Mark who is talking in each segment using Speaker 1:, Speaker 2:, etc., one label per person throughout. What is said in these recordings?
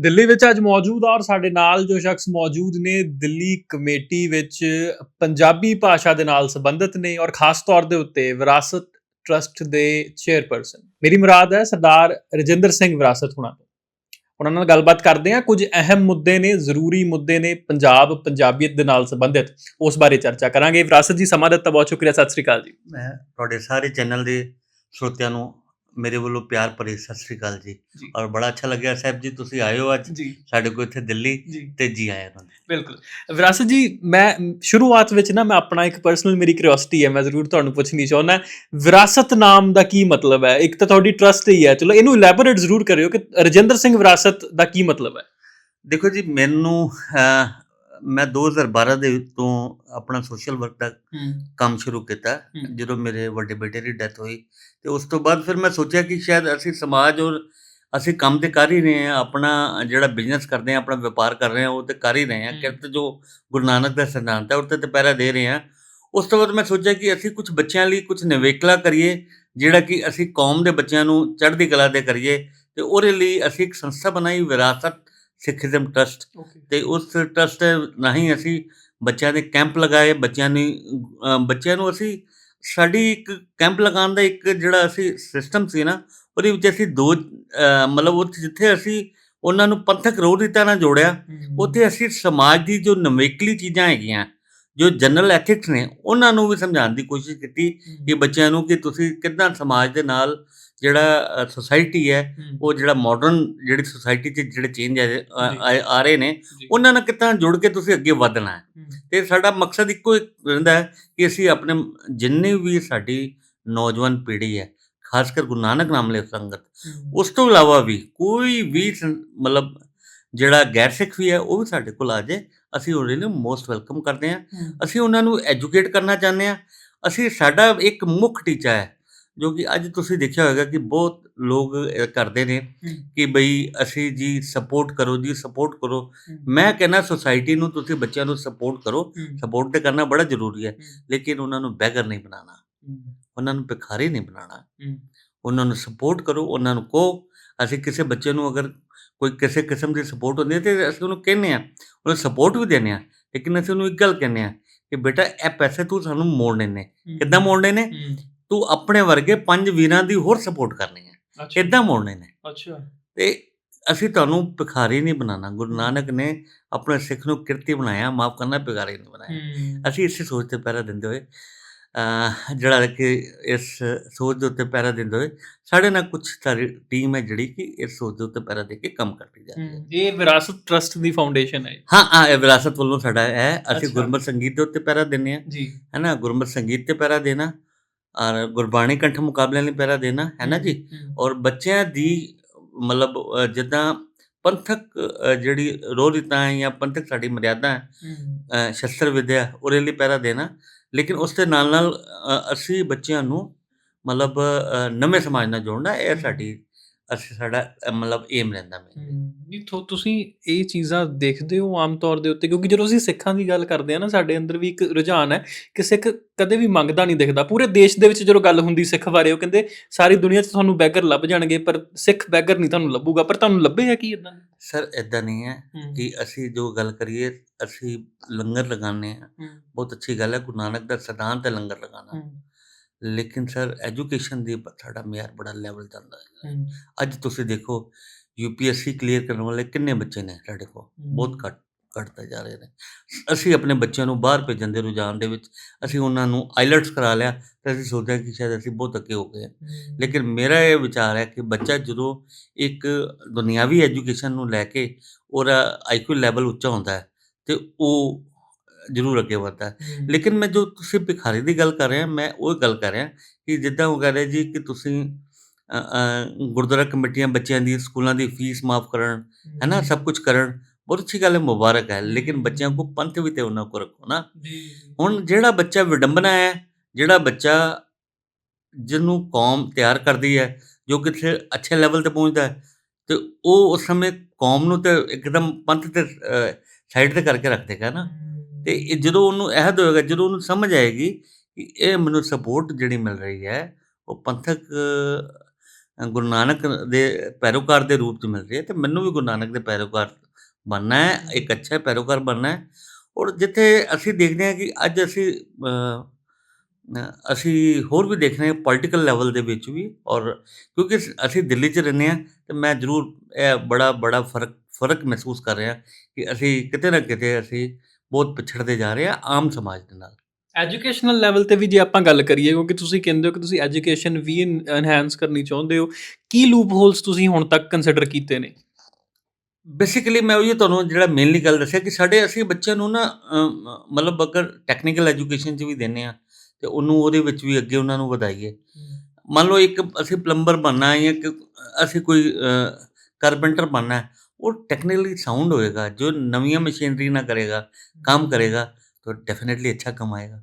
Speaker 1: ਦਿੱਲੀ ਵਿੱਚ ਅੱਜ ਮੌਜੂਦ ਆ ਔਰ ਸਾਡੇ ਨਾਲ ਜੋ ਸ਼ਖਸ ਮੌਜੂਦ ਨੇ, ਦਿੱਲੀ ਕਮੇਟੀ ਵਿੱਚ ਪੰਜਾਬੀ ਭਾਸ਼ਾ ਦੇ ਨਾਲ ਸੰਬੰਧਿਤ ਨੇ ਔਰ ਖਾਸ ਤੌਰ ਦੇ ਉੱਤੇ ਵਿਰਾਸਤ ਟਰਸਟ ਦੇ ਚੇਅਰਪਰਸਨ। ਮੇਰੀ ਮੁਰਾਦ ਹੈ ਸਰਦਾਰ ਰਜਿੰਦਰ ਸਿੰਘ ਵਿਰਾਸਤ ਹੁਣਾਂ ਤੋਂ। ਉਹਨਾਂ ਨਾਲ ਗੱਲਬਾਤ ਕਰਦੇ ਹਾਂ। ਕੁਝ ਅਹਿਮ ਮੁੱਦੇ ਨੇ, ਜ਼ਰੂਰੀ ਮੁੱਦੇ ਨੇ ਪੰਜਾਬ ਪੰਜਾਬੀਅਤ ਦੇ ਨਾਲ ਸੰਬੰਧਿਤ। ਉਸ ਬਾਰੇ ਚਰਚਾ ਕਰਾਂਗੇ। ਵਿਰਾਸਤ ਜੀ, ਸਮਾਂ ਦਿੱਤਾ ਬਹੁਤ ਸ਼ੁਕਰੀਆ। ਸਤਿ ਸ੍ਰੀ ਅਕਾਲ ਜੀ।
Speaker 2: ਮੈਂ ਤੁਹਾਡੇ ਸਾਰੇ ਚੈਨਲ ਦੇ ਸਰੋਤਿਆਂ ਨੂੰ ਮੇਰੇ ਵੱਲੋਂ ਪਿਆਰ ਭਰੀ ਸਤਿ ਸ੍ਰੀ ਅਕਾਲ ਜੀ। ਔਰ ਬੜਾ ਅੱਛਾ ਲੱਗਿਆ ਸਾਹਿਬ ਜੀ ਤੁਸੀਂ ਆਏ ਹੋ ਅੱਜ। ਸਾਡੇ ਕੋਲ ਇੱਥੇ ਦਿੱਲੀ ਤੇ ਜੀ ਆਇਆਂ ਨੂੰ
Speaker 1: ਬਿਲਕੁਲ। ਵਿਰਾਸਤ ਜੀ ਮੈਂ ਸ਼ੁਰੂਆਤ ਵਿੱਚ ਨਾ ਮੈਂ ਆਪਣਾ ਇੱਕ ਪਰਸਨਲ ਮੇਰੀ ਕਿਉਰਿਓਸਿਟੀ ਹੈ ਮੈਂ ਜ਼ਰੂਰ ਤੁਹਾਨੂੰ ਪੁੱਛਣੀ ਚਾਹੁੰਦਾ ਵਿਰਾਸਤ ਨਾਮ ਦਾ ਕੀ ਮਤਲਬ ਹੈ? ਇੱਕ ਤਾਂ ਤੁਹਾਡੀ ਟਰਸਟ ਹੀ ਹੈ। ਚਲੋ ਇਹਨੂੰ ਇਲੈਬੋਰੇਟ ਜ਼ਰੂਰ ਕਰਿਓ ਕਿ ਰਜਿੰਦਰ ਸਿੰਘ ਵਿਰਾਸਤ ਦਾ ਕੀ ਮਤਲਬ ਹੈ?
Speaker 2: ਦੇਖੋ ਜੀ ਮੈਨੂੰ ਮੈਂ 2012 ਦੇ ਤੋਂ ਆਪਣਾ ਸੋਸ਼ਲ ਵਰਕ ਦਾ ਕੰਮ ਸ਼ੁਰੂ ਕੀਤਾ। ਜਦੋਂ ਮੇਰੇ ਵੱਡੇ ਬੇਟੇ ਦੀ ਡੈਥ ਹੋਈ ਤੇ ਉਸ ਤੋਂ ਬਾਅਦ ਫਿਰ ਮੈਂ ਸੋਚਿਆ ਕਿ ਸ਼ਾਇਦ ਅਸੀਂ ਸਮਾਜ ਔਰ ਅਸੀਂ ਕੰਮ ਤੇ ਕਰ ਹੀ ਰਹੇ ਹਾਂ ਆਪਣਾ ਜਿਹੜਾ ਬਿਜ਼ਨਸ ਕਰਦੇ ਹਾਂ ਆਪਣਾ ਵਪਾਰ ਕਰ ਰਹੇ ਹਾਂ ਉਹ ਤੇ ਕਰ ਹੀ ਰਹੇ ਹਾਂ
Speaker 1: ਹੂੰ।
Speaker 2: ਕਿਰਤ ਜੋ ਗੁਰੂ ਨਾਨਕ ਦਾ ਸਿਧਾਂਤ ਹੈ ਉਹ ਤੇ ਪਹਿਰਾ ਦੇ ਰਹੇ ਹਾਂ ਉਸ ਤੋਂ ਬਾਅਦ ਮੈਂ ਸੋਚਿਆ ਕਿ ਅਸੀਂ ਕੁਝ ਬੱਚਿਆਂ ਲਈ ਕੁਝ ਨਿਵੇਕਲਾ ਕਰੀਏ ਜਿਹੜਾ ਕਿ ਅਸੀਂ ਕੌਮ ਦੇ ਬੱਚਿਆਂ ਨੂੰ ਚੜ੍ਹਦੀ ਕਲਾ ਦੇ ਕਰੀਏ ਤੇ ਉਹਦੇ ਲਈ ਅਸੀਂ ਇੱਕ ਸੰਸਥਾ ਬਣਾਈ ਵਿਰਾਸਤ ਸਿੱਖੀਜ਼ਮ ਟਰਸਟ। ਤੇ ਉਸ ਟਰਸਟ ਰਾਹੀਂ ਅਸੀਂ ਬੱਚਿਆਂ ਦੇ ਕੈਂਪ ਲਗਾਏ ਬੱਚਿਆਂ ਨੂੰ ਬੱਚਿਆਂ ਨੂੰ ਅਸੀਂ ਸਾਡੀ ਇੱਕ ਕੈਂਪ ਲਗਾਉਣ ਦਾ ਇੱਕ ਜਿਹੜਾ ਅਸੀਂ ਸਿਸਟਮ ਸੀ ਨਾ ਉਹਦੇ ਵਿੱਚ ਅਸੀਂ ਦੋ ਮਤਲਬ ਉੱਥੇ ਜਿੱਥੇ ਅਸੀਂ ਉਹਨਾਂ ਨੂੰ ਪੰਥਕ ਰੋਧੀਤਾ ਨਾਲ ਜੋੜਿਆ ਉੱਥੇ ਅਸੀਂ ਸਮਾਜ ਦੀ ਜੋ ਨਵੇਕਲੀ ਚੀਜ਼ਾਂ ਹੈਗੀਆਂ ਜੋ ਜਨਰਲ ਐਥਿਕਸ ਨੇ ਉਹਨਾਂ ਨੂੰ ਵੀ ਸਮਝਾਉਣ ਦੀ ਕੋਸ਼ਿਸ਼ ਕੀਤੀ ਕਿ ਬੱਚਿਆਂ ਨੂੰ ਕਿ ਤੁਸੀਂ ਕਿੱਦਾਂ ਸਮਾਜ ਦੇ ਨਾਲ ਜਿਹੜਾ ਸੋਸਾਇਟੀ ਹੈ ਉਹ ਜਿਹੜਾ ਮਾਡਰਨ ਜਿਹੜੀ ਸੋਸਾਇਟੀ 'ਚ ਜਿਹੜੇ ਚੇਂਜ ਆ ਰਹੇ ਨੇ ਉਹਨਾਂ ਨਾਲ ਕਿੱਦਾਂ ਜੁੜ ਕੇ ਤੁਸੀਂ ਅੱਗੇ ਵਧਣਾ ਹੈ? ਤੇ ਸਾਡਾ ਮਕਸਦ ਇੱਕੋ ਇੱਕ ਰਹਿੰਦਾ ਹੈ ਕਿ ਅਸੀਂ ਆਪਣੇ ਜਿੰਨੇ ਵੀ ਸਾਡੀ ਨੌਜਵਾਨ ਪੀੜ੍ਹੀ ਹੈ ਖਾਸ ਕਰ ਗੁਰੂ ਨਾਨਕ ਨਾਮ ਲੈ ਸੰਗਤ ਉਸ ਤੋਂ ਇਲਾਵਾ ਵੀ ਕੋਈ ਵੀ ਮਤਲਬ ਜਿਹੜਾ ਗੈਰ ਸਿੱਖ ਵੀ ਹੈ ਉਹ ਵੀ ਸਾਡੇ ਕੋਲ ਆ ਜਾਏ ਅਸੀਂ ਉਹਨਾਂ ਨੂੰ ਮੋਸਟ ਵੈਲਕਮ ਕਰਦੇ ਹਾਂ। ਅਸੀਂ ਉਹਨਾਂ ਨੂੰ ਐਜੂਕੇਟ ਕਰਨਾ ਚਾਹੁੰਦੇ ਹਾਂ। ਅਸੀਂ ਸਾਡਾ ਇੱਕ ਮੁੱਖ ਟੀਚਾ ਹੈ ਜੋ ਕਿ ਅੱਜ ਤੁਸੀਂ ਦੇਖਿਆ ਹੋਵੇਗਾ ਕਿ ਬਹੁਤ ਲੋਕ ਕਰਦੇ ਨੇ ਕਿ ਬਈ ਅਸੀਂ ਜੀ ਸਪੋਰਟ ਕਰੋ ਜੀ ਸਪੋਰਟ ਕਰੋ। ਮੈਂ ਕਹਿੰਦਾ ਸੋਸਾਇਟੀ ਨੂੰ ਤੁਸੀਂ ਬੱਚਿਆਂ ਨੂੰ ਸਪੋਰਟ ਕਰੋ। ਸਪੋਰਟ ਤੇ ਕਰਨਾ ਬੜਾ ਜ਼ਰੂਰੀ ਹੈ। ਲੇਕਿਨ ਉਹਨਾਂ ਨੂੰ ਬੈਗਰ ਨਹੀਂ ਬਣਾਉਣਾ। ਉਹਨਾਂ ਨੂੰ ਭਿਖਾਰੀ ਨਹੀਂ ਬਣਾਉਣਾ। ਉਹਨਾਂ ਨੂੰ ਸਪੋਰਟ ਕਰੋ ਉਹਨਾਂ ਨੂੰ ਕਹੋ। ਅਸੀਂ ਕਿਸੇ ਬੱਚੇ ਨੂੰ ਅਗਰ ਕੋਈ ਕਿਸੇ ਕਿਸਮ ਦੀ ਸਪੋਰਟ ਹੁੰਦੀ ਹੈ ਤੇ ਅਸੀਂ ਉਹਨੂੰ ਕਹਿੰਦੇ ਆ ਉਹਨੂੰ ਸਪੋਰਟ ਵੀ ਦਿੰਦੇ ਆ ਲੇਕਿਨ ਅਸੀਂ ਉਹਨੂੰ ਇੱਕ ਗੱਲ ਕਹਿੰਦੇ ਆ ਕਿ ਬੇਟਾ ਇਹ ਪੈਸੇ ਤੂੰ ਸਾਨੂੰ ਮੋੜਨੇ ਨੇ। ਕਿੱਦਾਂ ਮੋੜਨੇ ਨੇ? ਤੂੰ ਆਪਣੇ ਵਰਗੇ ਪੰਜ ਵੀਰਾਂ ਦੀ ਹੋਰ ਸਪੋਰਟ ਕਰਨੀ ਹੈ। ਕਿੱਦਾਂ ਮੋੜਨੇ ਨੇ।
Speaker 1: ਅੱਛਾ।
Speaker 2: ਤੇ ਅਸੀਂ ਤੁਹਾਨੂੰ ਭਿਖਾਰੀ ਨਹੀਂ ਬਣਾਉਣਾ। ਗੁਰੂ ਨਾਨਕ ਨੇ ਆਪਣੇ ਸਿੱਖ ਨੂੰ ਕਿਰਤੀ ਬਣਾਇਆ ਮਾਫ ਕਰਨਾ ਭਿਖਾਰੀ ਨਹੀਂ ਬਣਾਇਆ। ਅਸੀਂ ਇਸੇ ਸੋਚ ਤੇ ਪਹਿਰਾ ਦਿੰਦੇ ਹੋਏ ਜਿਹੜਾ ਕਿ ਇਸ ਸੋਚ ਦੇ ਉੱਤੇ ਪਹਿਰਾ ਦਿੰਦੇ ਹੋਏ ਸਾਡੇ ਨਾਲ ਕੁਝ ਟੀਮ ਹੈ ਜਿਹੜੀ ਕਿ ਇਸ ਸੋਚ ਦੇ ਉੱਤੇ ਪਹਿਰਾ ਦੇ ਕੇ ਕੰਮ ਕਰਦੀ ਜਾ ਰਹੀ ਹੈ।
Speaker 1: ਇਹ ਵਿਰਾਸਤ ਟਰਸਟ ਦੀ ਫਾਊਂਡੇਸ਼ਨ ਹੈ।
Speaker 2: ਹਾਂ ਹਾਂ ਇਹ ਵਿਰਾਸਤ ਵੱਲੋਂ ਸਾਡਾ ਹੈ। ਅਸੀਂ। ਗੁਰਮਤਿ ਸੰਗੀਤ ਦੇ ਉੱਤੇ ਪਹਿਰਾ ਦਿੰਦੇ ਹਾਂ।
Speaker 1: ਜੀ।
Speaker 2: ਹੈ ਨਾ ਗੁਰਮਤਿ ਸੰਗੀਤ ਤੇ ਪਹਿਰਾ ਦੇਣਾ। ਔਰ ਗੁਰਬਾਣੀ ਕੰਠ ਮੁਕਾਬਲਿਆਂ ਲਈ ਪਹਿਰਾ ਦੇਣਾ ਹੈ ਨਾ ਜੀ? ਔਰ ਬੱਚਿਆਂ ਦੀ ਮਤਲਬ ਜਿੱਦਾਂ ਪੰਥਕ ਜਿਹੜੀ ਰੋਹਿਤਾਂ ਹੈ ਜਾਂ ਪੰਥਕ ਸਾਡੀ ਮਰਿਆਦਾ ਹੈ ਸ਼ਸਤਰ ਵਿਦਿਆ ਉਹਦੇ ਲਈ ਪਹਿਰਾ ਦੇਣਾ। ਲੇਕਿਨ ਉਸ ਦੇ ਨਾਲ ਨਾਲ ਅਸੀਂ ਬੱਚਿਆਂ ਨੂੰ ਮਤਲਬ ਨਵੇਂ ਸਮਾਜ ਨਾਲ ਜੋੜਨਾ ਇਹ ਸਾਡੀ ਅਸੀਂ ਸਾਡਾ ਮਤਲਬ ਏਮ ਰਹਿੰਦਾ ਮੈਂ
Speaker 1: ਨਹੀਂ ਥੋ ਤੁਸੀਂ ਇਹ ਚੀਜ਼ਾਂ ਦੇਖਦੇ ਹੋ ਆਮ ਤੌਰ ਦੇ ਉੱਤੇ? ਕਿਉਂਕਿ ਜਦੋਂ ਅਸੀਂ ਸਿੱਖਾਂ ਦੀ ਗੱਲ ਕਰਦੇ ਆ ਨਾ ਸਾਡੇ ਅੰਦਰ ਵੀ ਇੱਕ ਰੁਝਾਨ ਹੈ ਕਿ ਸਿੱਖ ਕਦੇ ਵੀ ਮੰਗਦਾ ਨਹੀਂ ਦਿਖਦਾ। ਪੂਰੇ ਦੇਸ਼ ਦੇ ਵਿੱਚ ਜਦੋਂ ਗੱਲ ਹੁੰਦੀ ਸਿੱਖ ਬਾਰੇ ਉਹ ਕਹਿੰਦੇ ਸਾਰੀ ਦੁਨੀਆ 'ਚ ਤੁਹਾਨੂੰ ਬੈਗਰ ਲੱਭ ਜਾਣਗੇ ਪਰ ਸਿੱਖ ਬੈਗਰ ਨਹੀਂ ਤੁਹਾਨੂੰ ਲੱਭੂਗਾ। ਪਰ ਤੁਹਾਨੂੰ ਲੱਭੇ ਹੈ ਕੀ ਇਦਾਂ
Speaker 2: ਸਰ ਇਦਾਂ ਨਹੀਂ ਹੈ ਕਿ ਅਸੀਂ ਜੋ ਗੱਲ ਕਰੀਏ ਅਸੀਂ ਲੰਗਰ ਲਗਾਉਂਦੇ ਆ ਬਹੁਤ ਅੱਛੀ ਗੱਲ ਹੈ ਗੁਰੂ ਨਾਨਕ ਦਾ ਸਿਧਾਂਤ ਹੈ ਲੰਗਰ ਲਗਾਉਣਾ। ਲੇਕਿਨ ਸਰ ਐਜੂਕੇਸ਼ਨ ਦੀ ਸਾਡਾ ਮਿਆਰ ਬੜਾ ਲੈਵਲ ਜਾਂਦਾ ਹੈ ਅੱਜ ਤੁਸੀਂ ਦੇਖੋ ਯੂਪੀਐਸਸੀ ਕਲੀਅਰ ਕਰਨ ਵਾਲੇ ਕਿੰਨੇ ਬੱਚੇ ਨੇ ਸਾਡੇ ਕੋਲ? ਬਹੁਤ ਘੱਟ ਘਟਦੇ ਜਾ ਰਹੇ ਨੇ। ਅਸੀਂ ਆਪਣੇ ਬੱਚਿਆਂ ਨੂੰ ਬਾਹਰ ਭੇਜਣ ਦੇ ਰੁਝਾਨ ਦੇ ਵਿੱਚ ਅਸੀਂ ਉਹਨਾਂ ਨੂੰ ਆਈਲਟਸ ਕਰਾ ਲਿਆ ਤੇ ਅਸੀਂ ਸੋਚਦੇ ਹਾਂ ਕਿ ਸ਼ਾਇਦ ਅਸੀਂ ਬਹੁਤ ਅੱਗੇ ਹੋ ਗਏ। ਲੇਕਿਨ ਮੇਰਾ ਇਹ ਵਿਚਾਰ ਹੈ ਕਿ ਬੱਚਾ ਜਦੋਂ ਇੱਕ ਦੁਨਿਆਵੀ ਐਜੂਕੇਸ਼ਨ ਨੂੰ ਲੈ ਕੇ ਉਹਦਾ ਆਈਕਿਊ ਲੈਵਲ ਉੱਚਾ ਹੁੰਦਾ ਹੈ ਤੇ ਉਹ ਜ਼ਰੂਰ ਅੱਗੇ ਵਧਦਾ ਹੈ। ਲੇਕਿਨ ਮੈਂ ਜੋ ਤੁਸੀਂ ਭਿਖਾਰੀ ਦੀ ਗੱਲ ਕਰ ਰਹੇ ਹਾਂ ਮੈਂ ਉਹ ਗੱਲ ਕਰ ਰਿਹਾ ਕਿ ਜਿੱਦਾਂ ਉਹ ਕਹਿ ਰਹੇ ਜੀ ਕਿ ਤੁਸੀਂ ਗੁਰਦੁਆਰਾ ਕਮੇਟੀਆਂ ਬੱਚਿਆਂ ਦੀ ਸਕੂਲਾਂ ਦੀ ਫੀਸ ਮਾਫ ਕਰਨ ਹੈ। ਨਾ ਸਭ ਕੁਝ ਕਰਨ ਬਹੁਤ ਅੱਛੀ ਗੱਲ ਹੈ ਮੁਬਾਰਕ ਹੈ ਲੇਕਿਨ ਬੱਚਿਆਂ ਕੋ ਪੰਥ ਵੀ ਤੇ ਉਹਨਾਂ ਕੋ ਰੱਖੋ ਨਾ। ਹੁਣ ਜਿਹੜਾ ਬੱਚਾ ਵਿਡੰਬਨਾ ਹੈ ਜਿਹੜਾ ਬੱਚਾ ਜਿਹਨੂੰ ਕੌਮ ਤਿਆਰ ਕਰਦੀ ਹੈ ਜੋ ਕਿਸੇ ਅੱਛੇ ਲੈਵਲ ਤੇ ਪਹੁੰਚਦਾ ਹੈ ਤੇ ਉਹ ਉਸ ਸਮੇਂ ਕੌਮ ਨੂੰ ਤੇ ਇੱਕਦਮ ਪੰਥ ਤੇ ਸਾਈਡ ਤੇ ਕਰਕੇ ਰੱਖ ਦੇਗਾ ਨਾ। ਤੇ ਇਹ ਜਦੋਂ ਉਹਨੂੰ ਅਹਿਦ ਹੋਏਗਾ, ਜਦੋਂ ਉਹਨੂੰ ਸਮਝ ਆਏਗੀ ਕਿ ਇਹ ਮੈਨੂੰ ਸਪੋਰਟ ਜਿਹੜੀ ਮਿਲ ਰਹੀ ਹੈ, ਉਹ ਪੰਥਕ ਗੁਰੂ ਨਾਨਕ ਦੇ ਪੈਰੋਕਾਰ ਦੇ ਰੂਪ 'ਚ ਮਿਲ ਰਹੀ ਹੈ ਤੇ ਮੈਨੂੰ ਵੀ ਗੁਰੂ ਨਾਨਕ ਦੇ ਪੈਰੋਕਾਰ ਬਣਨਾ ਹੈ, ਇੱਕ ਅੱਛਾ ਪੈਰੋਕਾਰ ਬਣਨਾ ਹੈ। ਔਰ ਜਿੱਥੇ ਅਸੀਂ ਦੇਖਦੇ ਹਾਂ ਕਿ ਅੱਜ ਅਸੀਂ ਅਸੀਂ ਹੋਰ ਵੀ ਦੇਖ ਰਹੇ ਹਾਂ ਪੋਲੀਟੀਕਲ ਲੈਵਲ ਦੇ ਵਿੱਚ ਵੀ ਔਰ ਕਿਉਂਕਿ ਅਸੀਂ ਦਿੱਲੀ 'ਚ ਰਹਿੰਦੇ ਹਾਂ ਤੇ ਮੈਂ ਜ਼ਰੂਰ ਇਹ ਬੜਾ ਬੜਾ ਫ਼ਰਕ ਫ਼ਰਕ ਮਹਿਸੂਸ ਕਰ ਰਿਹਾ ਕਿ ਅਸੀਂ ਕਿਤੇ ਨਾ ਕਿਤੇ ਅਸੀਂ ਬਹੁਤ ਪਿਛੜਦੇ ਜਾ ਰਹੇ ਹਾਂ ਆਮ ਸਮਾਜ ਦੇ ਨਾਲ।
Speaker 1: ਐਜੂਕੇਸ਼ਨਲ ਲੈਵਲ ਤੇ ਵੀ ਜੇ ਆਪਾਂ ਗੱਲ ਕਰੀਏ ਕਿਉਂਕਿ ਤੁਸੀਂ ਕਹਿੰਦੇ ਹੋ ਕਿ ਤੁਸੀਂ ਐਜੂਕੇਸ਼ਨ ਵੀ ਐਨਹਾਂਸ ਕਰਨੀ ਚਾਹੁੰਦੇ ਹੋ ਕੀ ਲੂਪ ਹੋਲਸ ਤੁਸੀਂ ਹੁਣ ਤੱਕ ਕੰਸੀਡਰ ਕੀਤੇ ਨੇ?
Speaker 2: ਬੇਸਿਕਲੀ ਮੈਂ ਉਹੀ ਤੁਹਾਨੂੰ ਜਿਹੜਾ ਮੇਨਲੀ ਗੱਲ ਦੱਸਿਆ ਕਿ ਸਾਡੇ ਅਸੀਂ ਬੱਚਿਆਂ ਨੂੰ ਨਾ ਮਤਲਬ ਅਗਰ ਟੈਕਨੀਕਲ ਐਜੂਕੇਸ਼ਨ 'ਚ ਵੀ ਦਿੰਦੇ ਆ ਤੇ ਉਹਨੂੰ ਉਹਦੇ ਵਿੱਚ ਵੀ ਅੱਗੇ ਉਹਨਾਂ ਨੂੰ ਵਧਾਈਏ। ਮੰਨ ਲਓ ਇੱਕ ਅਸੀਂ ਪਲੰਬਰ ਬਣਨਾ ਹੈ ਜਾਂ ਅਸੀਂ ਕੋਈ ਕਾਰਪੈਂਟਰ ਬਣਨਾ ਹੈ ਉਹ ਟੈਕਨੀਕਲੀ ਸਾਊਂਡ ਹੋਏਗਾ ਜੋ ਨਵੀਆਂ ਮਸ਼ੀਨਰੀ ਨਾਲ ਕਰੇਗਾ ਕੰਮ ਕਰੇਗਾ ਤਾਂ ਡੈਫੀਨਿਟਲੀ ਅੱਛਾ ਕਮਾਏਗਾ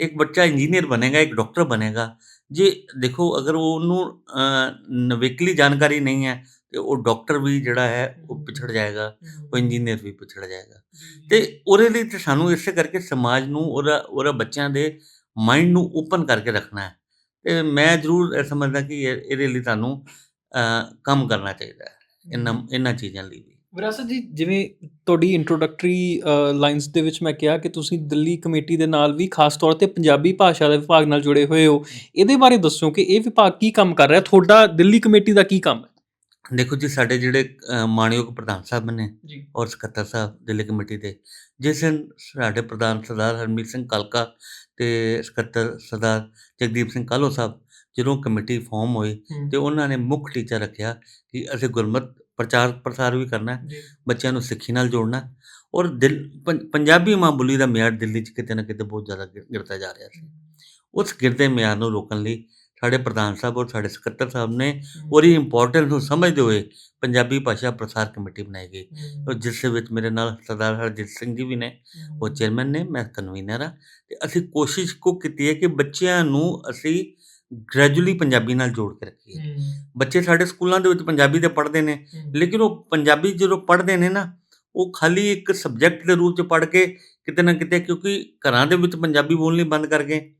Speaker 2: ਇੱਕ ਬੱਚਾ ਇੰਜੀਨੀਅਰ ਬਣੇਗਾ ਇੱਕ ਡਾਕਟਰ ਬਣੇਗਾ ਜੇ ਦੇਖੋ ਅਗਰ ਉਹਨੂੰ ਅ, ਨਵੇਕਲੀ ਜਾਣਕਾਰੀ ਨਹੀਂ ਹੈ ਤੇ ਉਹ ਡਾਕਟਰ ਵੀ ਜਿਹੜਾ ਹੈ ਉਹ ਪਿਛੜ ਜਾਏਗਾ ਉਹ ਇੰਜੀਨੀਅਰ ਵੀ ਪਿਛੜ ਜਾਏਗਾ ਤੇ ਉਹਦੇ ਲਈ ਤੇ ਸਾਨੂੰ ਇਸੇ ਕਰਕੇ ਸਮਾਜ ਨੂੰ ਉਹਦਾ ਉਹਦਾ ਬੱਚਿਆਂ ਦੇ ਮਾਈਂਡ ਨੂੰ ਓਪਨ ਕਰਕੇ ਰੱਖਣਾ ਹੈ ਤੇ ਮੈਂ ਜ਼ਰੂਰ ਇਹ ਸਮਝਦਾ ਕਿ ਇਹ- ਇਹਦੇ ਲਈ ਤੁਹਾਨੂੰ ਕੰਮ ਕਰਨਾ ਚਾਹੀਦਾ ਹੈ ਇਹਨਾਂ ਇਹਨਾਂ ਚੀਜ਼ਾਂ ਲਈ ਵੀ।
Speaker 1: ਵਿਰਾਸਤ ਜੀ ਜਿਵੇਂ ਤੁਹਾਡੀ ਇੰਟਰੋਡਕਟਰੀ ਲਾਈਨਸ ਦੇ ਵਿੱਚ ਮੈਂ ਕਿਹਾ ਕਿ ਤੁਸੀਂ ਦਿੱਲੀ ਕਮੇਟੀ ਦੇ ਨਾਲ ਵੀ ਖਾਸ ਤੌਰ ਤੇ ਪੰਜਾਬੀ ਭਾਸ਼ਾ ਦੇ ਵਿਭਾਗ ਨਾਲ ਜੁੜੇ ਹੋਏ ਹੋ। ਇਹਦੇ ਬਾਰੇ ਦੱਸੋ ਕਿ ਇਹ ਵਿਭਾਗ ਕੀ ਕੰਮ ਕਰ ਰਿਹਾ? ਤੁਹਾਡਾ ਦਿੱਲੀ ਕਮੇਟੀ ਦਾ ਕੀ ਕੰਮ ਹੈ?
Speaker 2: ਦੇਖੋ ਜੀ ਸਾਡੇ ਜਿਹੜੇ ਅ, ਮਾਣਯੋਗ ਪ੍ਰਧਾਨ ਸਾਹਿਬ ਨੇ ਔਰ ਸਕੱਤਰ ਸਾਹਿਬ ਦਿੱਲੀ ਕਮੇਟੀ ਦੇ ਜਿਸ ਦਿਨ ਸਾਡੇ ਪ੍ਰਧਾਨ ਸਰਦਾਰ ਹਰਮੀਤ ਸਿੰਘ ਕਲਕਾ ਤੇ ਸਕੱਤਰ ਸਰਦਾਰ ਜਗਦੀਪ ਸਿੰਘ ਕਾਹਲੋ ਸਾਹਿਬ ਜਦੋਂ ਕਮੇਟੀ ਫਾਰਮ ਹੋਈ ਤੇ ਉਹਨਾਂ ਨੇ ਮੁੱਖ ਟੀਚਾ ਰੱਖਿਆ ਕਿ ਅਸੀਂ ਗੁਰਮਤ ਪ੍ਰਚਾਰ ਪ੍ਰਸਾਰ ਵੀ ਕਰਨਾ ਬੱਚਿਆਂ ਨੂੰ ਸਿੱਖੀ ਨਾਲ ਜੋੜਨਾ ਔਰ ਦਿਲ ਪੰਜਾਬੀ ਮਾਂ ਬੋਲੀ ਦਾ ਮਿਆਰ ਦਿੱਲੀ 'ਚ ਕਿਤੇ ਨਾ ਕਿਤੇ ਬਹੁਤ ਜ਼ਿਆਦਾ ਗਿਰ- ਗਿਰਦਾ ਜਾ ਰਿਹਾ ਸੀ। ਉਸ ਗਿਰਦੇ ਮਿਆਰ ਨੂੰ ਰੋਕਣ ਲਈ ਸਾਡੇ ਪ੍ਰਧਾਨ ਸਾਹਿਬ ਔਰ ਸਾਡੇ ਸਕੱਤਰ ਸਾਹਿਬ ਨੇ ਉਹਦੀ ਇੰਪੋਰਟੈਂਸ ਨੂੰ ਸਮਝਦੇ ਹੋਏ ਪੰਜਾਬੀ ਭਾਸ਼ਾ ਪ੍ਰਸਾਰ ਕਮੇਟੀ ਬਣਾਈ ਗਈ। ਔਰ ਜਿਸ ਦੇ ਵਿੱਚ ਮੇਰੇ ਨਾਲ ਸਰਦਾਰ ਹਰਜੀਤ ਸਿੰਘ ਜੀ ਵੀ ਨੇ ਉਹ ਚੇਅਰਮੈਨ ਨੇ ਮੈਂ ਕਨਵੀਨਰ ਹਾਂ ਤੇ ਅਸੀਂ ਕੋਸ਼ਿਸ਼ ਕੋ ਕੀਤੀ ਹੈ ਕਿ ਬੱਚਿਆਂ ਨੂੰ ਅਸੀਂ ਗ੍ਰੈਜੂਅਲੀ ਪੰਜਾਬੀ ਨਾਲ ਜੋੜ ਕੇ ਰੱਖੀਏ ਬੱਚੇ ਸਾਡੇ ਸਕੂਲਾਂ ਦੇ ਵਿੱਚ ਪੰਜਾਬੀ ਤੇ ਪੜ੍ਹਦੇ ਨੇ ਲੇਕਿਨ ਉਹ ਪੰਜਾਬੀ ਜਦੋਂ ਪੜ੍ਹਦੇ ਨੇ ਨਾ ਉਹ ਖਾਲੀ ਇੱਕ ਸਬਜੈਕਟ ਦੇ ਰੂਪ ਚ ਪੜ੍ਹ ਕੇ ਕਿਤੇ ਨਾ ਕਿਤੇ ਕਿਉਂਕਿ ਘਰਾਂ ਦੇ ਵਿੱਚ ਪੰਜਾਬੀ ਬੋਲਣੀ ਬੰਦ ਕਰ ਗਏ।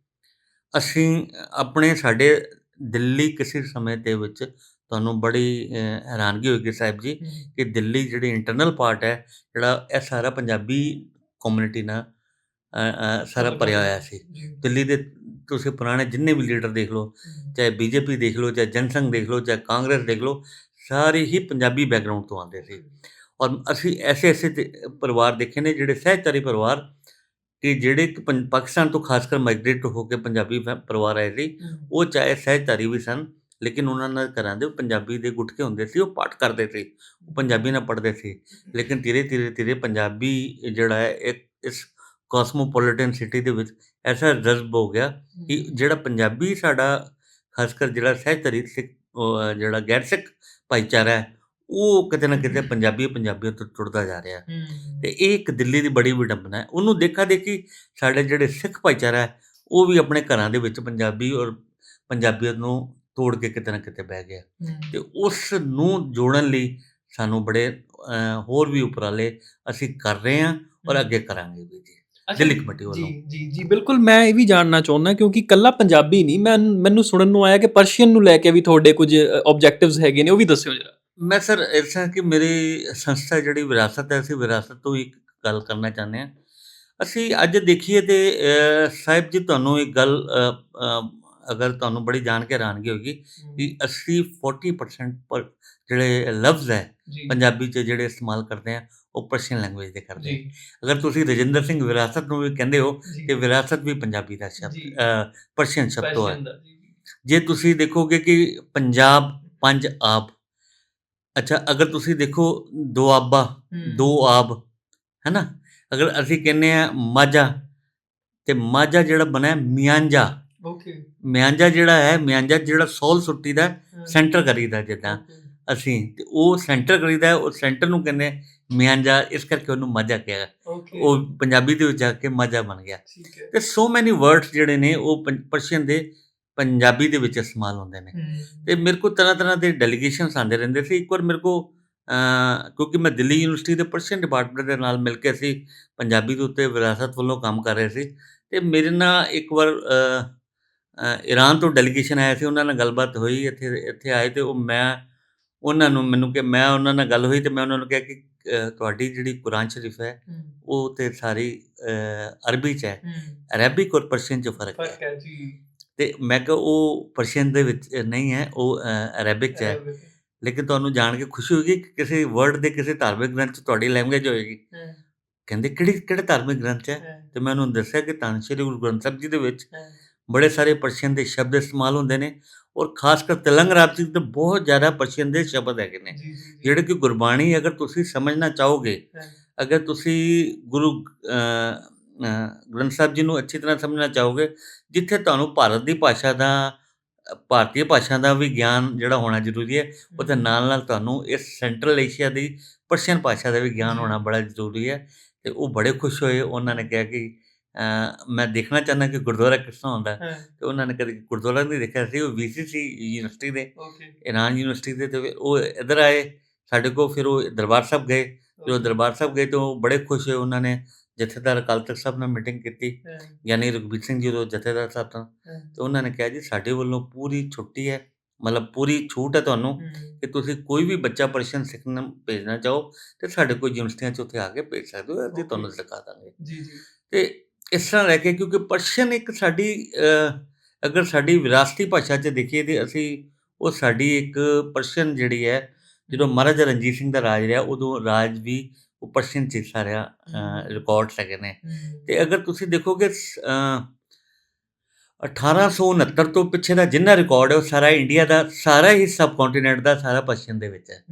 Speaker 2: ਅਸੀਂ ਆਪਣੇ ਸਾਡੇ ਦਿੱਲੀ ਕਿਸੇ ਸਮੇਂ ਦੇ ਵਿੱਚ ਤੁਹਾਨੂੰ ਬੜੀ ਹੈਰਾਨਗੀ ਹੋਏਗੀ ਸਾਹਿਬ ਜੀ ਕਿ ਦਿੱਲੀ ਜਿਹੜੀ ਇੰਟਰਨਲ ਪਾਰਟ ਹੈ ਜਿਹੜਾ ਇਹ ਸਾਰਾ ਪੰਜਾਬੀ ਕਮਿਊਨਿਟੀ ਨਾਲ ਸਾਰਾ ਭਰਿਆ ਹੋਇਆ ਸੀ। ਦਿੱਲੀ ਦੇ ਤੁਸੀਂ ਪੁਰਾਣੇ ਜਿੰਨੇ ਵੀ ਲੀਡਰ ਦੇਖ ਲਓ ਚਾਹੇ ਬੀਜੇਪੀ ਦੇਖ ਲਓ ਚਾਹੇ ਜਨਸੰਘ ਦੇਖ ਲਓ ਚਾਹੇ ਕਾਂਗਰਸ ਦੇਖ ਲਓ ਸਾਰੇ ਹੀ ਪੰਜਾਬੀ ਬੈਕਗ੍ਰਾਉਂਡ ਤੋਂ ਆਉਂਦੇ ਸੀ। ਔਰ ਅਸੀਂ ਐਸੇ ਐਸੇ ਪਰਿਵਾਰ ਦੇਖੇ ਨੇ ਜਿਹੜੇ ਸਹਿਚਾਰੀ ਪਰਿਵਾਰ ਕਿ ਜਿਹੜੇ ਪਾਕਿਸਤਾਨ ਤੋਂ ਖਾਸ ਕਰ ਮਾਈਗ੍ਰੇਟ ਹੋ ਕੇ ਪੰਜਾਬੀ ਪਰਿਵਾਰ ਆਏ ਸੀ ਉਹ ਚਾਹੇ ਸਹਿਚਾਰੀ ਵੀ ਸਨ ਲੇਕਿਨ ਉਹਨਾਂ ਨਾਲ ਘਰਾਂ ਦੇ ਪੰਜਾਬੀ ਦੇ ਗੁਟਕੇ ਹੁੰਦੇ ਸੀ ਉਹ ਪਾਠ ਕਰਦੇ ਸੀ ਉਹ ਪੰਜਾਬੀ ਨਾਲ ਪੜ੍ਹਦੇ ਸੀ। ਲੇਕਿਨ ਧੀਰੇ ਧੀਰੇ ਧੀਰੇ ਪੰਜਾਬੀ ਜਿਹੜਾ ਹੈ ਇੱਕ ਇਸ ਕਾਸਮੋਪੋਲੀਟਨ ਸਿਟੀ ਦੇ ਵਿੱਚ ਐਸਾ ਜਜ਼ਬ ਹੋ ਗਿਆ ਕਿ ਜਿਹੜਾ ਪੰਜਾਬੀ ਸਾਡਾ ਖਾਸ ਕਰ ਜਿਹੜਾ ਸਹਿਚਾਰੀ ਸਿੱਖ ਜਿਹੜਾ ਗੈਰ ਸਿੱਖ ਭਾਈਚਾਰਾ ਹੈ ਉਹ ਕਿਤੇ ਨਾ ਕਿਤੇ ਪੰਜਾਬੀ ਪੰਜਾਬੀਅਤ ਤੋਂ ਟੁੱਟਦਾ ਜਾ ਰਿਹਾ ਤੇ ਇਹ ਇੱਕ ਦਿੱਲੀ ਦੀ ਬੜੀ ਵਿਡੰਬਨਾ ਹੈ ਉਹਨੂੰ ਦੇਖਾ ਦੇਖੀ ਸਾਡੇ ਜਿਹੜੇ ਸਿੱਖ ਭਾਈਚਾਰਾ ਹੈ ਉਹ ਵੀ ਆਪਣੇ ਘਰਾਂ ਦੇ ਵਿੱਚ ਪੰਜਾਬੀ ਔਰ ਪੰਜਾਬੀਅਤ ਨੂੰ ਤੋੜ ਕੇ ਕਿਤੇ ਨਾ ਕਿਤੇ ਬਹਿ ਗਿਆ ਤੇ ਉਸ ਨੂੰ ਜੋੜਨ ਲਈ ਸਾਨੂੰ ਬੜੇ ਹੋਰ ਵੀ ਉਪਰਾਲੇ ਅਸੀਂ ਕਰ ਰਹੇ ਹਾਂ ਔਰ ਅੱਗੇ ਕਰਾਂਗੇ ਵੀ ਜੀ ਦਿੱਲੀ ਕਮੇਟੀ ਵੱਲੋਂ।
Speaker 1: ਜੀ ਜੀ ਜੀ ਬਿਲਕੁਲ ਮੈਂ ਇਹ ਵੀ ਜਾਣਨਾ ਚਾਹੁੰਦਾ ਕਿਉਂਕਿ ਕੱਲਾ ਪੰਜਾਬੀ ਨਹੀਂ ਮੈਂ ਮੈਨੂੰ ਸੁਣਨ ਨੂੰ ਆਇਆ ਕਿ ਪਰਸ਼ੀਅਨ ਨੂੰ ਲੈ ਕੇ ਵੀ ਤੁਹਾਡੇ ਕੁਝ ਆਬਜੈਕਟਿਵਸ ਹੈਗੇ ਨੇ ਉਹ ਵੀ ਦੱਸਿਓ ਜਰਾ।
Speaker 2: ਮੈਂ ਸਰ ਤਰ੍ਹਾਂ ਕਿ ਮੇਰੀ ਸੰਸਥਾ ਜਿਹੜੀ ਵਿਰਾਸਤ ਹੈ ਅਸੀਂ ਵਿਰਾਸਤ ਤੋਂ ਇੱਕ ਗੱਲ ਕਰਨਾ ਚਾਹੁੰਦੇ ਹਾਂ। ਅਸੀਂ ਅੱਜ ਦੇਖੀਏ ਤੇ ਸਾਹਿਬ ਜੀ ਤੁਹਾਨੂੰ ਇੱਕ ਗੱਲ ਅਗਰ ਤੁਹਾਨੂੰ ਬੜੀ ਜਾਣ ਕੇ ਹੈਰਾਨਗੀ ਹੋਗੀ ਕਿ ਅਸੀਂ 40% ਪਰ ਜਿਹੜੇ ਲਫ਼ਜ਼ ਹੈ ਪੰਜਾਬੀ 'ਚ ਜਿਹੜੇ ਇਸਤੇਮਾਲ ਕਰਦੇ ਆ ਉਹ ਪਰਸ਼ੀਅਨ ਲੈਂਗੁਏਜ ਦੇ ਕਰਦੇ ਅਗਰ ਤੁਸੀਂ ਰਜਿੰਦਰ ਸਿੰਘ ਵਿਰਾਸਤ ਨੂੰ ਵੀ ਕਹਿੰਦੇ ਹੋ ਕਿ ਵਿਰਾਸਤ ਵੀ ਪੰਜਾਬੀ ਦਾ ਸ਼ਬਦ ਪਰਸ਼ੀਅਨ ਸ਼ਬਦ ਤੋਂ ਹੈ।
Speaker 1: ਦਾ, ਜੀ,
Speaker 2: ਤੁਸੀਂ ਦੇਖੋਗੇ ਕਿ ਪੰਜਾਬ ਪੰਜ ਆਬ ਅੱਛਾ ਅਗਰ ਤੁਸੀਂ ਦੇਖੋ ਦੁਆਬਾ
Speaker 1: ਹੂੰ।
Speaker 2: ਦੋ ਆਬ ਹੈ ਨਾ ਅਗਰ ਅਸੀਂ ਕਹਿੰਦੇ ਆ ਮਾਝਾ ਤੇ ਮਾਝਾ ਜਿਹੜਾ ਬਣਿਆ ਮਿਆਂਜਾ
Speaker 1: ਓਕੇ।
Speaker 2: ਮਿਆਂਜਾ ਜਿਹੜਾ ਹੈ ਮਿਆਂਜਾ ਜਿਹੜਾ ਸੋਲ ਸੁੱਟੀ ਦਾ ਸੈਂਟਰ ਕਰੀਦਾ ਜਿੱਦਾਂ ਅਸੀਂ ਤੇ ਉਹ ਸੈਂਟਰ ਕਰੀਦਾ ਉਹ ਸੈਂਟਰ ਨੂੰ ਕਹਿੰਦੇ ਮਿਆਂਜਾ ਇਸ ਕਰਕੇ ਉਹਨੂੰ ਮਾਝਾ ਕਿਹਾ ਉਹ ਪੰਜਾਬੀ ਦੇ ਵਿੱਚ ਆ ਕੇ ਮਾਝਾ ਬਣ ਗਿਆ। ਤੇ ਸੋ ਮੈਨੀ ਵਰਡਸ ਜਿਹੜੇ ਨੇ ਉਹ ਪਰਸ਼ੀਅਨ ਦੇ ਪੰਜਾਬੀ ਦੇ ਵਿੱਚ ਇਸਤੇਮਾਲ ਹੁੰਦੇ ਨੇ। ਤੇ ਮੇਰੇ ਕੋਲ ਤਰ੍ਹਾਂ ਤਰ੍ਹਾਂ ਦੇ ਡੈਲੀਗੇਸ਼ਨਸ ਆਉਂਦੇ ਰਹਿੰਦੇ ਸੀ। ਇੱਕ ਵਾਰ ਮੇਰੇ ਕੋ ਅ, ਕਿਉਂਕਿ ਮੈਂ ਦਿੱਲੀ ਯੂਨੀਵਰਸਿਟੀ ਦੇ ਪਰਸ਼ੀਅਨ ਡਿਪਾਰਟਮੈਂਟ ਦੇ ਨਾਲ ਮਿਲ ਕੇ ਅਸੀਂ ਪੰਜਾਬੀ ਦੇ ਉੱਤੇ ਵਿਰਾਸਤ ਵੱਲੋਂ ਕੰਮ ਕਰ ਰਹੇ ਸੀ। ਤੇ ਮੇਰੇ ਨਾਲ ਇੱਕ ਵਾਰ ਈਰਾਨ ਤੋਂ ਡੈਲੀਗੇਸ਼ਨ ਆਇਆ ਸੀ। ਉਹਨਾਂ ਨਾਲ ਗੱਲਬਾਤ ਹੋਈ ਇੱਥੇ ਇੱਥੇ ਆਏ ਤੇ ਉਹ ਮੈਂ ਉਹਨਾਂ ਨੂੰ ਮੈਨੂੰ ਕਿ ਮੈਂ ਉਹਨਾਂ ਨਾਲ ਗੱਲ ਹੋਈ ਤੇ ਮੈਂ ਉਹਨਾਂ ਨੂੰ ਕਿਹਾ ਕਿ ਤੁਹਾਡੀ ਜਿਹੜੀ ਕੁਰਾਨ ਸ਼ਰੀਫ ਹੈ ਉਹ ਤੇ ਸਾਰੀ ਅਰਬੀ ਚ ਹੈ। ਅਰਬਿਕ ਔਰ ਪਰਸ਼ੀਅਨ ਚ ਫ਼ਰਕ ਹੈ।
Speaker 1: ਫ਼ਰਕ ਹੈ ਜੀ।
Speaker 2: ਤੇ ਮੈਂ ਕਿਹਾ ਉਹ ਪਰਸ਼ੀਅਨ ਦੇ ਵਿੱਚ ਨਹੀਂ ਹੈ ਉਹ ਅਰਬਿਕ ਚ ਹੈ। ਲੇਕਿਨ ਤੁਹਾਨੂੰ ਜਾਣ ਕੇ ਖੁਸ਼ੀ ਹੋਏਗੀ ਕਿ ਕਿਸੇ ਵਰਡ ਦੇ ਕਿਸੇ ਧਾਰਮਿਕ ਗ੍ਰੰਥ 'ਚ ਤੁਹਾਡੀ ਲੈਂਗੁਏਜ ਹੋਏਗੀ। ਕਹਿੰਦੇ ਕਿਹੜੀ ਕਿਹੜੇ ਧਾਰਮਿਕ ਗ੍ਰੰਥ 'ਚ ਹੈ? ਤੇ ਮੈਂ ਉਹਨੂੰ ਦੱਸਿਆ ਕਿ ਧੰਨ ਸ਼੍ਰੀ ਗੁਰੂ ਗ੍ਰੰਥ ਸਾਹਿਬ ਜੀ ਦੇ ਵਿੱਚ ਬੜੇ ਸਾਰੇ ਪਰਸ਼ੀਅਨ ਦੇ ਸ਼ਬਦ ਇਸਤੇਮਾਲ ਹੁੰਦੇ ਨੇ। ਔਰ ਖਾਸ ਕਰ ਤੇਲੰਗ 'ਚ ਤਾਂ ਬਹੁਤ ਜ਼ਿਆਦਾ ਪਰਸ਼ੀਅਨ ਦੇ ਸ਼ਬਦ ਹੈਗੇ ਨੇ। ਜਿਹੜੇ ਕਿ ਗੁਰਬਾਣੀ ਅਗਰ ਤੁਸੀਂ ਸਮਝਣਾ ਚਾਹੋਗੇ ਅਗਰ ਤੁਸੀਂ ਗੁਰੂ ਗ੍ਰੰਥ ਸਾਹਿਬ ਜੀ ਨੂੰ ਅੱਛੀ ਤਰ੍ਹਾਂ ਸਮਝਣਾ ਚਾਹੋਗੇ ਜਿੱਥੇ ਤੁਹਾਨੂੰ ਭਾਰਤ ਦੀ ਭਾਸ਼ਾ ਦਾ ਭਾਰਤੀ ਭਾਸ਼ਾ ਦਾ ਵੀ ਗਿਆਨ ਜਿਹੜਾ ਹੋਣਾ ਜ਼ਰੂਰੀ ਹੈ ਉਹਦੇ ਨਾਲ ਨਾਲ ਤੁਹਾਨੂੰ ਇਸ ਸੈਂਟਰਲ ਏਸ਼ੀਆ ਦੀ ਪਰਸ਼ੀਅਨ ਭਾਸ਼ਾ ਦਾ ਵੀ ਗਿਆਨ ਹੋਣਾ ਬੜਾ ਜ਼ਰੂਰੀ ਹੈ। ਤੇ ਉਹ ਬੜੇ ਖੁਸ਼ ਹੋਏ ਉਹਨਾਂ ਨੇ ਕਿਹਾ ਕਿ ਮੈਂ ਦੇਖਣਾ ਚਾਹੁੰਦਾ ਕਿ ਗੁਰਦੁਆਰਾ ਕਿਸ ਤਰ੍ਹਾਂ ਹੁੰਦਾ। ਤੇ ਉਹਨਾਂ ਨੇ ਕਦੇ ਗੁਰਦੁਆਰਾ ਨਹੀਂ ਦੇਖਿਆ ਸੀ ਉਹ ਵੀਸੀਸੀ ਯੂਨੀਵਰਸਿਟੀ ਦੇ ਇਰਾਨ ਯੂਨੀਵਰਸਿਟੀ ਦੇ ਤੇ ਉਹ ਇੱਧਰ ਆਏ ਸਾਡੇ ਕੋਲ ਫਿਰ ਉਹ ਦਰਬਾਰ ਸਾਹਿਬ ਗਏ। ਜੋ ਦਰਬਾਰ ਸਾਹਿਬ ਗਏ ਤਾਂ ਉਹ ਬੜੇ ਖੁਸ਼ ਹੋਏ ਉਹਨਾਂ ਨੇ ਜਥੇਦਾਰ ਅਕਾਲ ਤਖਤ ਸਾਹਿਬ ਨਾਲ ਮੀਟਿੰਗ ਕੀਤੀ ਯਾਨੀ ਰਘਬੀਰ ਸਿੰਘ ਜੀ ਉਹ ਜਥੇਦਾਰ ਸਾਹਿਬ ਤੋਂ। ਤੇ ਉਹਨਾਂ ਨੇ ਕਿਹਾ ਜੀ ਸਾਡੇ ਵੱਲੋਂ ਪੂਰੀ ਛੁੱਟੀ ਹੈ ਮਤਲਬ ਪੂਰੀ ਛੂਟ ਹੈ ਤੁਹਾਨੂੰ ਕਿ ਤੁਸੀਂ ਕੋਈ ਵੀ ਬੱਚਾ ਪਰਸ਼ੀਅਨ ਸਿੱਖਣ ਭੇਜਣਾ ਚਾਹੋ ਤੇ ਸਾਡੇ ਕੋਲ ਯੂਨੀਵਰਸਿਟੀਆਂ 'ਚ ਉੱਥੇ ਆ ਕੇ ਭੇਜ ਸਕਦੇ ਹੋ ਅਸੀਂ ਤੁਹਾਨੂੰ. ਸਿਖਾ ਦਾਂਗੇ।
Speaker 1: ਜੀ ਜੀ।
Speaker 2: ਤੇ ਇਸ ਤਰ੍ਹਾਂ ਰਹਿ ਕੇ ਕਿਉਂਕਿ ਪਰਸ਼ੀਅਨ ਇੱਕ ਸਾਡੀ ਅਗਰ ਸਾਡੀ ਵਿਰਾਸਤੀ ਭਾਸ਼ਾ 'ਚ ਦੇਖੀਏ ਤੇ ਅਸੀਂ ਉਹ ਸਾਡੀ ਇੱਕ ਪਰਸ਼ੀਅਨ ਜਿਹੜੀ ਹੈ ਜਦੋਂ ਮਹਾਰਾਜਾ ਰਣਜੀਤ ਸਿੰਘ ਦਾ ਰਾਜ ਰਿਹਾ ਉਦੋਂ ਰਾਜ ਵੀ ਉਹ ਪਰਸ਼ੀਅਨ 'ਚ ਹਿੱਸਾ ਰਿਹਾ
Speaker 1: ਹਮ।
Speaker 2: ਰਿਕਾਰਡਸ ਹੈਗੇ ਨੇ ਤੇ ਅਗਰ ਤੁਸੀਂ ਦੇਖੋਗੇ 1869 ਤੋਂ ਪਿੱਛੇ ਦਾ ਜਿੰਨਾ ਰਿਕਾਰਡ ਹੈ ਉਹ ਸਾਰਾ ਇੰਡੀਆ ਦਾ ਸਾਰਾ ਹੀ ਸਬ ਕੰਟੀਨੈਂਟ ਦਾ ਸਾਰਾ ਪਰਸ਼ੀਅਨ ਦੇ ਵਿੱਚ ਹੈ।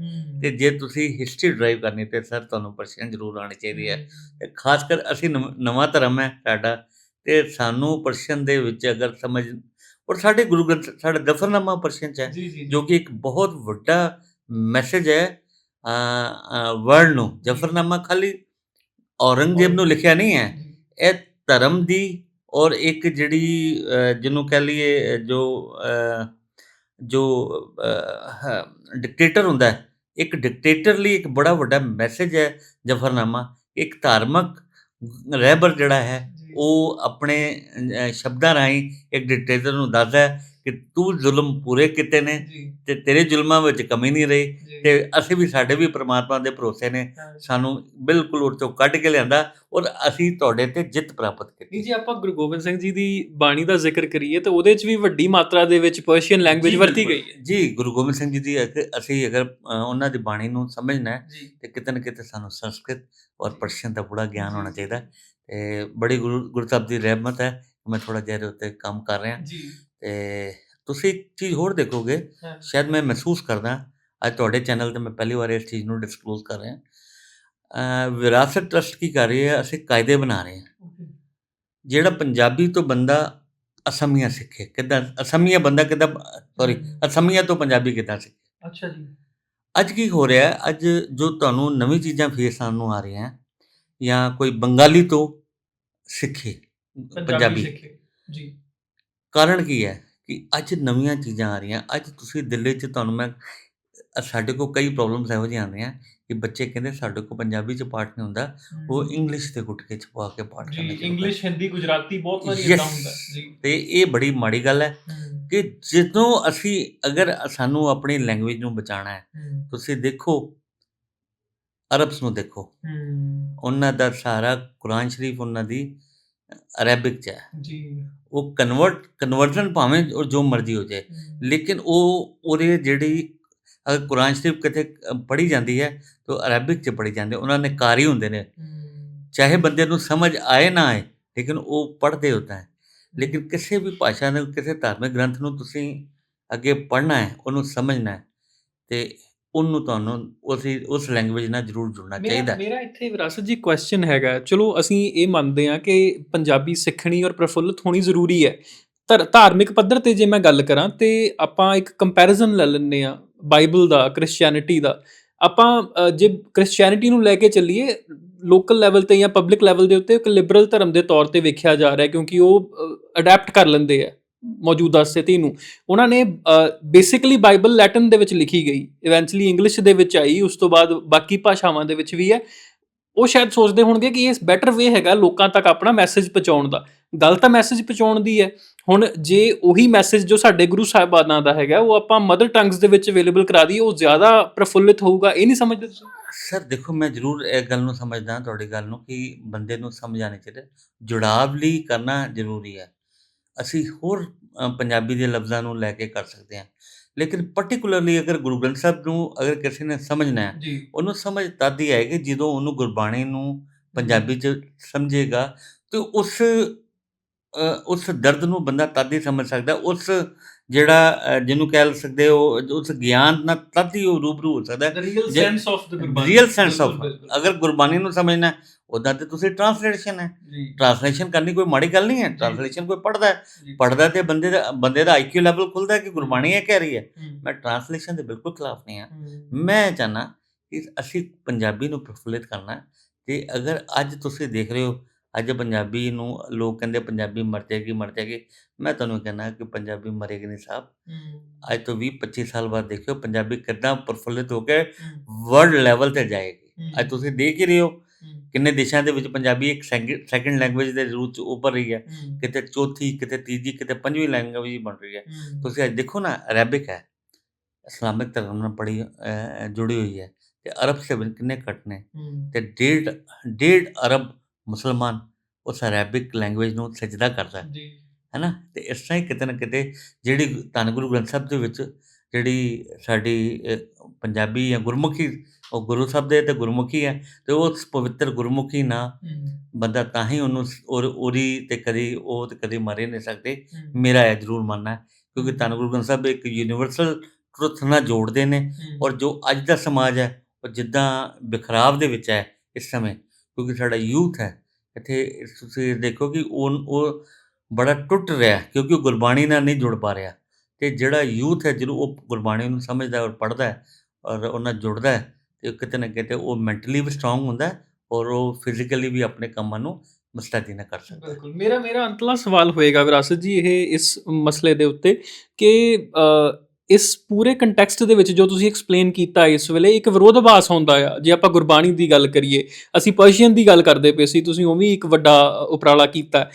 Speaker 2: ਤੇ ਜੇ ਤੁਸੀਂ ਹਿਸਟਰੀ ਡਰਾਈਵ ਕਰਨੀ ਤੇ ਸਰ ਤੁਹਾਨੂੰ ਪਰਸ਼ੀਅਨ ਜ਼ਰੂਰ ਆਉਣੀ ਚਾਹੀਦੀ ਹੈ। ਤੇ ਖਾਸ ਕਰ ਅਸੀਂ ਨਵ- ਧਰਮ ਹੈ ਸਾਡਾ ਤੇ ਸਾਨੂੰ ਪਰਸ਼ੀਅਨ ਦੇ ਵਿੱਚ ਅਗਰ ਸਮਝ ਔਰ ਸਾਡੇ ਗੁਰੂ ਗ੍ਰੰਥ ਸਾਡਾ ਦਫਰਨਾਮਾ ਪਰਸ਼ੀਅਨ ਚ ਹੈ
Speaker 1: ਜੀ
Speaker 2: ਕਿ ਇੱਕ ਬਹੁਤ ਵੱਡਾ ਮੈਸੇਜ ਹੈ ਵਰਲਡ ਨੂੰ ਜਫਰਨਾਮਾ ਖਾਲੀ ਔਰੰਗਜ਼ੇਬ ਨੂੰ ਲਿਖਿਆ ਨਹੀਂ ਹੈ। ਇਹ ਧਰਮ ਦੀ ਔਰ ਇੱਕ ਜਿਹੜੀ ਅ, ਜਿਹਨੂੰ ਕਹਿ ਲਈਏ ਜੋ ਅ, ਜੋ ਡਿਕਟੇਟਰ ਹੁੰਦਾ ਹੈ ਇੱਕ ਡਿਕਟੇਟਰ ਲਈ ਇੱਕ ਬੜਾ ਵੱਡਾ ਮੈਸੇਜ ਹੈ ਜਫਰਨਾਮਾ। ਇੱਕ ਧਾਰਮਿਕ ਰਹਿਬਰ ਜਿਹੜਾ ਹੈ ਉਹ ਆਪਣੇ ਅ, ਸ਼ਬਦਾਂ ਰਾਹੀਂ ਇੱਕ ਡਿਕਟੇਟਰ ਨੂੰ ਦੱਸਦਾ ਹੈ। ਕਿ ਤੂੰ ਜ਼ੁਲਮ ਪੂਰੇ ਕੀਤੇ ਨੇ ਤੇ ਤੇਰੇ ਜ਼ੁਲਮਾਂ ਵਿੱਚ ਕਮੀ ਨਹੀਂ ਰਹੀ ਤੇ ਅਸੀਂ ਵੀ ਸਾਡੇ ਵੀ ਪ੍ਰਮਾਤਮਾ ਦੇ ਭਰੋਸੇ ਨੇ ਸਾਨੂੰ ਬਿਲਕੁਲ ਉਹ ਚੋਂ ਕੱਢ ਕੇ ਲਿਆਂਦਾ ਔਰ ਅਸੀਂ ਤੁਹਾਡੇ ਤੇ ਜਿੱਤ ਪ੍ਰਾਪਤ ਕੀਤੀ।
Speaker 1: ਜੀ ਆਪਾਂ ਗੁਰੂ ਗੋਬਿੰਦ ਸਿੰਘ ਜੀ ਦੀ ਬਾਣੀ ਦਾ ਜ਼ਿਕਰ ਕਰੀਏ ਤਾਂ ਉਹਦੇ 'ਚ ਵੀ ਵੱਡੀ ਮਾਤਰਾ ਦੇ ਵਿੱਚ ਪਰਸ਼ੀਅਨ ਲੈਂਗੁਏਜ ਵਰਤੀ। ਗਈ ਹੈ।
Speaker 2: ਜੀ ਗੁਰੂ ਗੋਬਿੰਦ ਸਿੰਘ ਜੀ ਦੀ ਅਸੀਂ ਅਗਰ ਉਹਨਾਂ ਦੀ ਬਾਣੀ ਨੂੰ ਸਮਝਣਾ ਹੈ ਤੇ ਕਿਤੇ ਨਾ ਕਿਤੇ ਸਾਨੂੰ ਸੰਸਕ੍ਰਿਤ ਔਰ ਪਰਸ਼ੀਅਨ ਦਾ ਪੂਰਾ ਗਿਆਨ ਹੋਣਾ ਚਾਹੀਦਾ। ਤੇ ਬੜੀ ਗੁਰੂ ਗੁਰੂ ਸਾਹਿਬ ਦੀ ਰਹਿਮਤ ਹੈ। ਮੈਂ ਥੋੜਾ ਜਿਹਾ ਉੱਤੇ ਕੰਮ ਕਰ ਰਿਹਾ।
Speaker 1: ਜੀ।
Speaker 2: ਤੇ ਤੁਸੀਂ ਇੱਕ ਚੀਜ਼ ਹੋਰ ਦੇਖੋਗੇ। ਸ਼ਾਇਦ ਮੈਂ ਮਹਿਸੂਸ ਕਰਦਾ ਅੱਜ ਤੁਹਾਡੇ ਚੈਨਲ ਤੇ ਮੈਂ ਪਹਿਲੀ ਵਾਰ ਇਸ ਚੀਜ਼ ਨੂੰ ਡਿਸਕਲੋਜ਼ ਕਰ ਰਿਹਾ। ਵਿਰਾਸਤ ਟਰਸਟ ਕੀ ਕਰ ਰਹੀ ਹੈ? ਅਸੀਂ ਕਾਇਦੇ ਬਣਾ ਰਹੇ ਹਾਂ। ਜਿਹੜਾ ਪੰਜਾਬੀ ਤੋਂ ਬੰਦਾ ਅਸਮੀਆ ਸਿੱਖੇ ਕਿੱਦਾਂ? ਅਸਮੀਆ ਬੰਦਾ ਕਿੱਦਾਂ ਸੌਰੀ ਅਸਮੀਆ ਤੋਂ ਪੰਜਾਬੀ ਕਿੱਦਾਂ ਸਿੱਖੇ?
Speaker 1: ਅੱਛਾ ਜੀ।
Speaker 2: ਅੱਜ ਕੀ ਹੋ ਰਿਹਾ ਹੈ? ਅੱਜ ਜੋ ਤੁਹਾਨੂੰ ਨਵੀਂ ਚੀਜ਼ਾਂ ਫੇਸ ਆਉਣ ਨੂੰ ਆ ਰਹੀਆਂ ਜਾਂ ਕੋਈ ਬੰਗਾਲੀ ਤੋਂ ਸਿੱਖੇ ਪੰਜਾਬੀ।
Speaker 1: ਸਿੱਖੇ। ਜੀ।
Speaker 2: ਕਾਰਨ ਕੀ ਹੈ ਕਿ ਅੱਜ ਨਵੀਆਂ ਚੀਜ਼ਾਂ ਆ ਰਹੀਆਂ ਅੱਜ ਤੁਸੀਂ ਦਿੱਲੀ 'ਚ ਤੁਹਾਨੂੰ ਮੈਂ ਅ, ਸਾਡੇ ਕੋਲ ਕਈ ਪ੍ਰੋਬਲਮਸ ਇਹੋ ਜਿਹੀਆਂ ਆਉਂਦੀਆਂ ਕਿ ਬੱਚੇ ਕਹਿੰਦੇ ਸਾਡੇ ਕੋਲ ਪੰਜਾਬੀ 'ਚ ਪਾਠ ਨਹੀਂ ਹੁੰਦਾ ਉਹ ਇੰਗਲਿਸ਼ ਤੇ ਗੁੱਟਕੇ 'ਚ ਪਾ ਕੇ ਪਾਠ
Speaker 1: ਜੀ
Speaker 2: ਕਰਨਾ ਸ਼ੁਰੂ
Speaker 1: ਇੰਗਲਿਸ਼ ਹਿੰਦੀ ਗੁਜਰਾਤੀ ਬਹੁਤ ਵਾਰੀ
Speaker 2: Yes.
Speaker 1: ਇਦਾਂ ਹੁੰਦਾ ਜੀ।
Speaker 2: ਤੇ ਇਹ ਬੜੀ ਮਾੜੀ ਗੱਲ ਹੈ ਕਿ ਜਦੋਂ ਅਸੀਂ ਅਗਰ ਸਾਨੂੰ ਆਪਣੀ ਲੈਂਗੁਏਜ ਨੂੰ ਬਚਾਉਣਾ ਹੈ ਤੁਸੀਂ ਦੇਖੋ ਅਰਬਸ ਨੂੰ ਦੇਖੋ। ਉਹਨਾਂ ਦਾ ਸਾਰਾ ਕੁਰਾਨ ਸ਼ਰੀਫ ਉਹਨਾਂ ਦੀ ਅਰਬਿਕ ਚ ਹੈ।
Speaker 1: ਜੀ।
Speaker 2: ਉਹ ਕਨਵਰਟ ਕਨਵਰਜਨ ਭਾਵੇਂ ਉਹ ਜੋ ਮਰਜ਼ੀ ਹੋ ਜਾਏ ਲੇਕਿਨ ਉਹ ਉਹਦੇ ਜਿਹੜੀ ਅਗਰ ਕੁਰਾਨ ਸ਼ਰੀਫ ਕਿਤੇ ਪੜ੍ਹੀ ਜਾਂਦੀ ਹੈ ਤਾਂ ਅਰਬਿਕ ਚ ਪੜ੍ਹੀ ਜਾਂਦੀ ਉਹਨਾਂ ਨੇ ਕਾਰੀ ਹੁੰਦੇ ਨੇ। ਚਾਹੇ ਬੰਦੇ ਨੂੰ ਸਮਝ ਆਏ ਨਾ ਆਏ ਲੇਕਿਨ ਉਹ ਪੜ੍ਹਦੇ ਹੁੰਦਾ ਹੈ। ਲੇਕਿਨ ਕਿਸੇ ਵੀ ਭਾਸ਼ਾ ਨੂੰ ਕਿਸੇ ਧਾਰਮਿਕ ਗ੍ਰੰਥ ਨੂੰ ਤੁਸੀਂ ਅੱਗੇ ਪੜ੍ਹਨਾ ਹੈ ਉਹਨੂੰ ਸਮਝਣਾ ਹੈ ਤੇ ਉਹਨੂੰ ਤੁਹਾਨੂੰ ਉਸੇ ਉਸ ਲੈਂਗੁਏਜ ਨਾਲ ਜ਼ਰੂਰ ਜੁੜਨਾ ਚਾਹੀਦਾ
Speaker 1: ਮੇਰਾ ਇੱਥੇ ਵਿਰਾਸਤ ਜੀ ਕੁਐਸਚਨ ਹੈਗਾ। ਚਲੋ ਅਸੀਂ ਇਹ ਮੰਨਦੇ ਹਾਂ ਕਿ ਪੰਜਾਬੀ ਸਿੱਖਣੀ ਔਰ ਪ੍ਰਫੁੱਲਤ ਹੋਣੀ ਜ਼ਰੂਰੀ ਹੈ। ਧਰ- ਧਾਰਮਿਕ ਪੱਧਰ ਤੇ ਜੇ ਮੈਂ ਗੱਲ ਕਰਾਂ ਤੇ ਆਪਾਂ ਇੱਕ ਕੰਪੈਰੀਜ਼ਨ ਲੈ ਲੈਂਦੇ ਆ ਬਾਈਬਲ ਦਾ ਕ੍ਰਿਸਚੀਅਨਿਟੀ ਦਾ। ਆਪਾਂ ਜੇ ਕ੍ਰਿਸਚੀਅਨਿਟੀ ਨੂੰ ਲੈ ਕੇ ਚੱਲੀਏ ਲੋਕਲ ਲੈਵਲ ਤੇ ਜਾਂ ਪਬਲਿਕ ਲੈਵਲ ਦੇ ਉੱਤੇ ਇੱਕ ਲਿਬਰਲ ਧਰਮ ਦੇ ਤੌਰ ਤੇ ਵੇਖਿਆ ਜਾ ਰਿਹਾ ਕਿਉਂਕਿ ਉਹ ਅਡਾਪਟ ਕਰ ਲੈਂਦੇ ਆ। ਮੌਜੂਦਾ ਸਥਿਤੀ ਨੂੰ। ਉਹਨਾਂ ਨੇ ਬੇਸਿਕਲੀ ਬਾਈਬਲ ਲੈਟਿਨ ਦੇ ਵਿੱਚ ਲਿਖੀ ਗਈ। ਇਵੈਂਚੁਅਲੀ ਇੰਗਲਿਸ਼ ਦੇ ਵਿੱਚ ਆਈ, ਉਸ ਤੋਂ ਬਾਅਦ ਬਾਕੀ ਭਾਸ਼ਾਵਾਂ ਦੇ ਵਿੱਚ ਵੀ ਹੈ। ਉਹ ਸ਼ਾਇਦ ਸੋਚਦੇ ਹੋਣਗੇ ਕਿ ਇਹ ਬੈਟਰ ਵੇ ਹੈਗਾ ਲੋਕਾਂ ਤੱਕ ਆਪਣਾ ਮੈਸੇਜ ਪਹੁੰਚਾਉਣ ਦਾ। ਗੱਲ ਤਾਂ ਮੈਸੇਜ ਪਹੁੰਚਾਉਣ ਦੀ ਹੈ। ਹੁਣ ਜੇ ਉਹੀ ਮੈਸੇਜ ਜੋ ਸਾਡੇ ਗੁਰੂ ਸਾਹਿਬਾਨਾਂ ਦਾ ਹੈਗਾ, ਉਹ ਆਪਾਂ ਮਦਰ ਟੰਗਸ ਦੇ ਵਿੱਚ ਅਵੇਲੇਬਲ ਕਰਾ ਦਈਏ, ਉਹ ਜ਼ਿਆਦਾ ਪ੍ਰਫੁੱਲਿਤ ਹੋਊਗਾ। ਇਹ ਨਹੀਂ ਸਮਝਦੇ ਤੁਸੀਂ?
Speaker 2: ਸਰ ਦੇਖੋ, ਮੈਂ ਜ਼ਰੂਰ ਇਹ ਗੱਲ ਨੂੰ ਸਮਝਦਾ ਤੁਹਾਡੀ ਗੱਲ ਨੂੰ ਕਿ ਬੰਦੇ ਨੂੰ ਸਮਝ ਆਉਣੀ ਚਾਹੀਦੀ ਜੁੜਾਵ ਲਈ ਕਰਨਾ ਜ਼ਰੂਰੀ ਹੈ। ਅਸੀਂ ਹੋਰ ਪੰਜਾਬੀ ਦੇ ਲਫ਼ਜ਼ਾਂ ਨੂੰ ਲੈ ਕੇ ਕਰ ਸਕਦੇ ਹਾਂ। ਲੇਕਿਨ ਪਾਰਟਿਕੂਲਰਲੀ ਅਗਰ ਗੁਰੂ ਗ੍ਰੰਥ ਸਾਹਿਬ ਨੂੰ ਅਗਰ ਕਿਸੇ ਨੇ ਸਮਝਣਾ ਹੈ ਉਹਨੂੰ ਸਮਝ ਤਦ ਹੀ ਆਏਗੀ ਜਦੋਂ ਉਹਨੂੰ ਗੁਰਬਾਣੀ ਨੂੰ ਪੰਜਾਬੀ ਚ ਸਮਝੇਗਾ। ਤੇ ਉਸ ਉਸ ਦਰਦ ਨੂੰ ਬੰਦਾ ਤਦ ਹੀ ਸਮਝ ਸਕਦਾ ਉਸ ਜਿਹੜਾ ਜਿਹਨੂੰ ਕਹਿ ਸਕਦੇ ਹੋ ਉਸ ਗਿਆਨ ਨਾਲ ਤਦ ਹੀ ਉਹ ਰੂਬਰੂ ਹੋ ਸਕਦਾ
Speaker 1: real sense of the
Speaker 2: real sense of ਅਗਰ ਗੁਰਬਾਣੀ ਨੂੰ ਸਮਝਣਾ ਉਦਾਂ ਤੇ ਤੁਸੀਂ ਟ੍ਰਾਂਸਲੇਸ਼ਨ ਹੈ। ਟ੍ਰਾਂਸਲੇਸ਼ਨ ਕਰਨੀ ਕੋਈ ਮਾੜੀ ਗੱਲ ਨਹੀਂ ਹੈ। ਟ੍ਰਾਂਸਲੇਸ਼ਨ ਕੋਈ ਪੜਦਾ ਹੈ। ਪੜਦਾ ਤੇ ਬੰਦੇ ਦਾ ਬੰਦੇ ਦਾ ਆਈਕਿਊ ਲੈਵਲ ਖੁੱਲਦਾ ਕਿ ਗੁਰਬਾਣੀ ਇਹ ਕਹਿ ਰਹੀ ਹੈ। ਮੈਂ ਟ੍ਰਾਂਸਲੇਸ਼ਨ ਦੇ ਬਿਲਕੁਲ ਖਿਲਾਫ ਨਹੀਂ ਹਾਂ। ਮੈਂ ਚਾਹਨਾ ਕਿ ਅਸੀਂ ਪੰਜਾਬੀ ਨੂੰ ਪ੍ਰਫੁੱਲਿਤ ਕਰਨਾ ਹੈ। ਤੇ ਅਗਰ ਅੱਜ ਤੁਸੀਂ ਦੇਖ ਰਹੇ ਹੋ ਅੱਜ ਪੰਜਾਬੀ ਨੂੰ ਲੋਕ ਕਹਿੰਦੇ ਪੰਜਾਬੀ ਮਰ ਜਾਏਗੀ ਮਰ ਜਾਏਗੀ। ਮੈਂ ਤੁਹਾਨੂੰ ਕਹਿੰਦਾ ਕਿ ਪੰਜਾਬੀ ਮਰੇਗੀ ਨਹੀਂ ਸਾਹਿਬ। ਅੱਜ ਤੋਂ 20 25 ਸਾਲ ਬਾਅਦ ਦੇਖਿਓ ਪੰਜਾਬੀ ਕਿੱਦਾਂ ਪ੍ਰਫੁੱਲਿਤ ਹੋ ਕੇ ਵਰਲਡ ਲੈਵਲ ਤੇ ਜਾਏਗੀ। ਅੱਜ ਤੁਸੀਂ ਦੇਖ ਹੀ ਰਹੇ ਹੋ ਕਿੰਨੇ ਦੇਸ਼ਾਂ ਦੇ ਵਿੱਚ ਪੰਜਾਬੀ ਇੱਕ ਸੈਕੰਡ ਲੈਂਗੁਏਜ ਦੇ ਰੂਪ ਚ ਉੱਭਰ ਰਹੀ ਹੈ। ਕਿਤੇ ਚੌਥੀ ਕਿਤੇ ਤੀਜੀ ਕਿਤੇ ਪੰਜਵੀਂ ਲੈਂਗੁਏਜ ਬਣ ਰਹੀ ਹੈ। ਤੁਸੀਂ ਅੱਜ ਦੇਖੋ ਨਾ ਅਰੈਬਿਕ ਹੈ। ਇਸਲਾਮਿਕ ਧਰਮ ਨਾਲ ਬੜੀ ਜੁੜੀ ਹੋਈ ਹੈ। ਤੇ ਅਰਬ ਸੇ ਕਿੰਨੇ ਕੱਟ ਨੇ। ਤੇ ਡੇਢ ਡੇਢ ਅਰਬ ਮੁਸਲਮਾਨ ਉਸ ਅਰੈਬਿਕ ਲੈਂਗੁਏਜ ਨੂੰ ਸਜਦਾ ਕਰਦਾ ਹੈ।
Speaker 1: ਜੀ।
Speaker 2: ਹੈਨਾ? ਤੇ ਇਸ ਤਰ੍ਹਾਂ ਹੀ ਕਿਤੇ ਨਾ ਕਿਤੇ ਜਿਹੜੀ ਧੰਨ ਗੁਰੂ ਗ੍ਰੰਥ ਸਾਹਿਬ ਦੇ ਵਿੱਚ ਜਿਹੜੀ ਸਾਡੀ ਪੰਜਾਬੀ ਜਾਂ ਗੁਰਮੁਖੀ ਉਹ ਗੁਰੂ ਸਾਹਿਬ ਦੇ ਤੇ ਗੁਰਮੁਖੀ ਹੈ ਤੇ ਉਸ ਪਵਿੱਤਰ ਗੁਰਮੁਖੀ
Speaker 1: ਹਮ,
Speaker 2: ਬੰਦਾ ਤਾਂ ਹੀ ਉਹਨੂੰ ਔਰ ਉਹਦੀ ਤੇ ਕਦੀ ਉਹ ਤੇ ਕਦੀ ਮਾਰੇ ਨਹੀਂ ਸਕਦੇ। ਮੇਰਾ ਇਹ ਜ਼ਰੂਰ ਮੰਨਣਾ ਹੈ ਕਿਉਂਕਿ ਧੰਨ ਗੁਰੂ ਗ੍ਰੰਥ ਸਾਹਿਬ ਇੱਕ ਯੂਨੀਵਰਸਲ ਟਰੁੱਥ ਨਾਲ ਜੋੜਦੇ ਨੇ ਔਰ ਜੋ ਅੱਜ ਦਾ ਸਮਾਜ ਹੈ ਉਹ ਜਿੱਦਾਂ ਬਿਖਰਾਵ ਦੇ ਵਿੱਚ ਹੈ ਇਸ ਸਮੇਂ ਕਿਉਂਕਿ ਸਾਡਾ ਯੂਥ ਹੈ ਇੱਥੇ ਤੁਸੀਂ ਦੇਖੋ ਕਿ ਉਹ ਉਹ ਬੜਾ ਟੁੱਟ ਰਿਹਾ ਕਿਉਂਕਿ ਉਹ ਗੁਰਬਾਣੀ ਨਾਲ ਨਹੀਂ ਜੁੜ ਪਾ ਰਿਹਾ। ਤੇ ਜਿਹੜਾ ਯੂਥ ਹੈ ਜਦੋਂ ਉਹ ਗੁਰਬਾਣੀ ਨੂੰ ਸਮਝਦਾ ਔਰ ਪੜ੍ਹਦਾ ਹੈ ਔਰ ਉਹਨਾਂ ਜੁੜਦਾ ਹੈ, ਤੇ ਕਿਤੇ ਨਾ ਕਿਤੇ ਉਹ ਮੈਂਟਲੀ ਵੀ ਸਟਰੋਂਗ ਹੁੰਦਾ ਔਰ ਉਹ ਫਿਜ਼ੀਕਲੀ ਵੀ ਆਪਣੇ ਕੰਮਾਂ ਨੂੰ ਮੁਸਤੈਦੀ ਨਾਲ ਕਰ ਸਕਦਾ
Speaker 1: ਬਿਲਕੁਲ। ਮੇਰਾ ਮੇਰਾ ਅੰਤਲਾ ਸਵਾਲ ਹੋਏਗਾ ਵਿਰਾਸਤ ਜੀ, ਇਹ ਇਸ ਮਸਲੇ ਦੇ ਉੱਤੇ ਕਿ ਇਸ ਪੂਰੇ ਕੰਟੈਕਸਟ ਦੇ ਵਿੱਚ ਜੋ ਤੁਸੀਂ ਐਕਸਪਲੇਨ ਕੀਤਾ ਇਸ ਵੇਲੇ, ਇੱਕ ਵਿਰੋਧਾਭਾਸ ਹੁੰਦਾ ਆ। ਜੇ ਆਪਾਂ ਗੁਰਬਾਣੀ ਦੀ ਗੱਲ ਕਰੀਏ, ਅਸੀਂ ਪਰਸ਼ੀਅਨ ਦੀ ਗੱਲ ਕਰਦੇ ਪਏ ਸੀ, ਤੁਸੀਂ ਉਹ ਵੀ ਇੱਕ ਵੱਡਾ ਉਪਰਾਲਾ ਕੀਤਾ।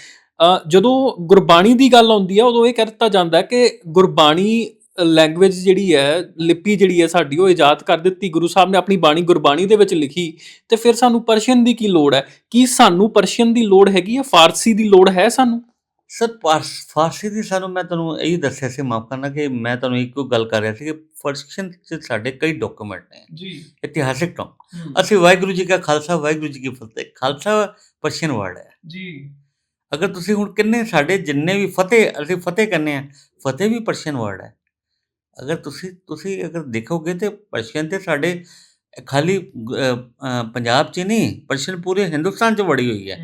Speaker 1: ਜਦੋਂ ਗੁਰਬਾਣੀ ਦੀ ਗੱਲ ਆਉਂਦੀ ਆ, ਉਦੋਂ ਇਹ ਕਹਿ ਦਿੱਤਾ ਜਾਂਦਾ ਕਿ ਗੁਰਬਾਣੀ ਲੈਂਗੁਏਜ ਜਿਹੜੀ ਹੈ, ਲਿਪੀ ਜਿਹੜੀ ਹੈ ਸਾਡੀ, ਉਹ ਇਜਾਦ ਕਰ ਦਿੱਤੀ। ਗੁਰੂ ਸਾਹਿਬ ਨੇ ਆਪਣੀ ਬਾਣੀ ਗੁਰਬਾਣੀ ਦੇ ਵਿੱਚ ਲਿਖੀ। ਤੇ ਫਿਰ ਸਾਨੂੰ ਪਰਸ਼ੀਅਨ ਦੀ ਕੀ ਲੋੜ ਹੈ? ਕੀ ਸਾਨੂੰ ਪਰਸ਼ੀਅਨ ਦੀ ਲੋੜ ਹੈਗੀ ਹੈ ਫਾਰਸੀ ਦੀ ਲੋੜ ਹੈ ਸਾਨੂੰ?
Speaker 2: ਸਰ ਪਾਰਸ ਫਾਰਸੀ ਦੀ ਸਾਨੂੰ ਮੈਂ ਤੁਹਾਨੂੰ ਇਹੀ ਦੱਸਿਆ ਸੀ ਮਾਫ ਕਰਨਾ ਕਿ ਮੈਂ ਤੁਹਾਨੂੰ ਇੱਕੋ ਗੱਲ ਕਰ ਰਿਹਾ ਸੀ ਕਿ ਫਰਸ਼ਨ ਚ ਸਾਡੇ ਕਈ ਡਾਕੂਮੈਂਟ ਨੇ
Speaker 1: ਜੀ।
Speaker 2: ਇਤਿਹਾਸਿਕ ਡਾਕ ਅਸੀਂ ਵਾਹਿਗੁਰੂ ਜੀ ਕਾ ਖਾਲਸਾ ਵਾਹਿਗੁਰੂ ਜੀ ਕੀ ਫਤਿਹ। ਖਾਲਸਾ ਪਰਸ਼ੀਅਨ ਵਰਡ ਹੈ।
Speaker 1: ਜੀ।
Speaker 2: ਅਗਰ ਤੁਸੀਂ ਹੁਣ ਕਿੰਨੇ ਸਾਡੇ ਜਿੰਨੇ ਵੀ ਫਤਿਹ ਅਸੀਂ ਫਤਿਹ ਕਰਨੇ ਆ ਫਤਿਹ ਵੀ ਪਰਸ਼ੀਅਨ ਵਰਡ ਹੈ। ਅਗਰ ਤੁਸੀਂ ਤੁਸੀਂ ਅਗਰ ਦੇਖੋਗੇ ਤੇ ਪਰਸ਼ੀਅਨ ਤੇ ਸਾਡੇ ਖਾਲੀ ਪੰਜਾਬ 'ਚ ਨਹੀਂ ਪਰਸ਼ੀਅਨ ਪੂਰੇ ਹਿੰਦੁਸਤਾਨ 'ਚ ਵੜੀ ਹੋਈ ਹੈ।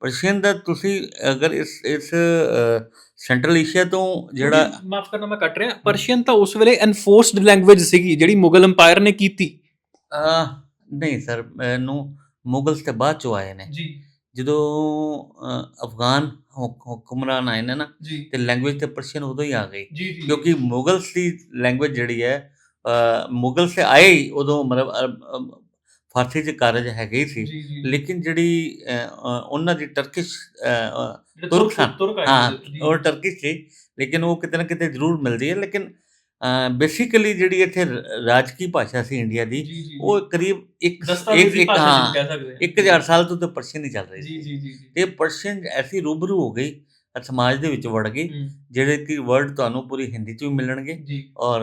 Speaker 2: ਪਰਸ਼ੀਅਨ ਦਾ ਤੁਸੀਂ ਅਗਰ ਇਸ ਇਸ ਸੈਂਟਰਲ ਏਸ਼ੀਆ ਤੋਂ ਜਿਹੜਾ
Speaker 1: ਮਾਫ ਕਰਨਾ ਮੈਂ ਕੱਟ ਰਿਹਾ। ਪਰਸ਼ੀਅਨ ਤਾਂ ਉਸ ਵੇਲੇ ਐਨਫੋਰਸਡ ਲੈਂਗੁਏਜ ਸੀਗੀ ਜਿਹੜੀ ਮੁਗਲ ਅੰਪਾਇਰ ਨੇ ਕੀਤੀ।
Speaker 2: ਨਹੀਂ ਸਰ ਮੈਨੂੰ ਮੁਗਲਸ ਤੇ ਬਾਅਦ ਚੋਂ ਆਏ ਨੇ।
Speaker 1: ਜੀ।
Speaker 2: ਜਦੋਂ ਅਫਗਾਨ ਹੁਕ- ਹੁਕਮਰਾਨ ਆਏ ਨੇ ਨਾ ਤੇ ਲੈਂਗੁਏਜ ਤੇ ਪਰਸ਼ੀਅਨ ਉਦੋਂ ਹੀ ਆ ਗਈ ਕਿਉਂਕਿ ਮੁਗਲਸ ਦੀ ਲੈਂਗੁਏਜ ਜਿਹੜੀ ਹੈ ਮੁਗਲ ਸੇ ਆਏ ਉਦੋਂ ਮਤਲਬ ਫਾਰਸੀ ਚ ਕਾਰਜ ਹੈਗੇ ਹੀ ਸੀ। ਲੇਕਿਨ ਜਿਹੜੀ ਉਹਨਾਂ ਦੀ ਟਰਕਿਸ਼ ਤੁਰਕ ਸਨ। ਹਾਂ। ਉਹ ਟਰਕਿਸ਼ ਸੀ ਲੇਕਿਨ ਉਹ ਕਿਤੇ ਨਾ ਕਿਤੇ ਜ਼ਰੂਰ ਮਿਲਦੀ ਹੈ। ਲੇਕਿਨ ਬੇਸਿਕਲੀ ਜਿਹੜੀ ਇੱਥੇ ਰਾਜਕੀ ਭਾਸ਼ਾ ਸੀ ਇੰਡੀਆ ਦੀ ਉਹ ਕਰੀਬ ਇੱਕ ਹਾਂ
Speaker 1: ਜਿਹਨੂੰ ਕਹਿ ਸਕਦੇ ਹਾਂ।
Speaker 2: 1000 ਸਾਲ ਤੋਂ ਤੇ ਪਰਸ਼ੀਅਨ ਹੀ ਚੱਲ ਰਹੀ ਸੀ।
Speaker 1: ਜੀ ਜੀ ਜੀ।
Speaker 2: ਤੇ ਪਰਸ਼ੀਅਨ ਐਸੀ ਰੂਬਰੂ ਹੋ ਗਈ ਸਮਾਜ ਦੇ ਵਿੱਚ ਵੜ ਗਈ ਜਿਹੜੇ ਕਿ ਵਰਡ ਤੁਹਾਨੂੰ ਪੂਰੀ ਹਿੰਦੀ ਚ ਵੀ ਮਿਲਣਗੇ ਔਰ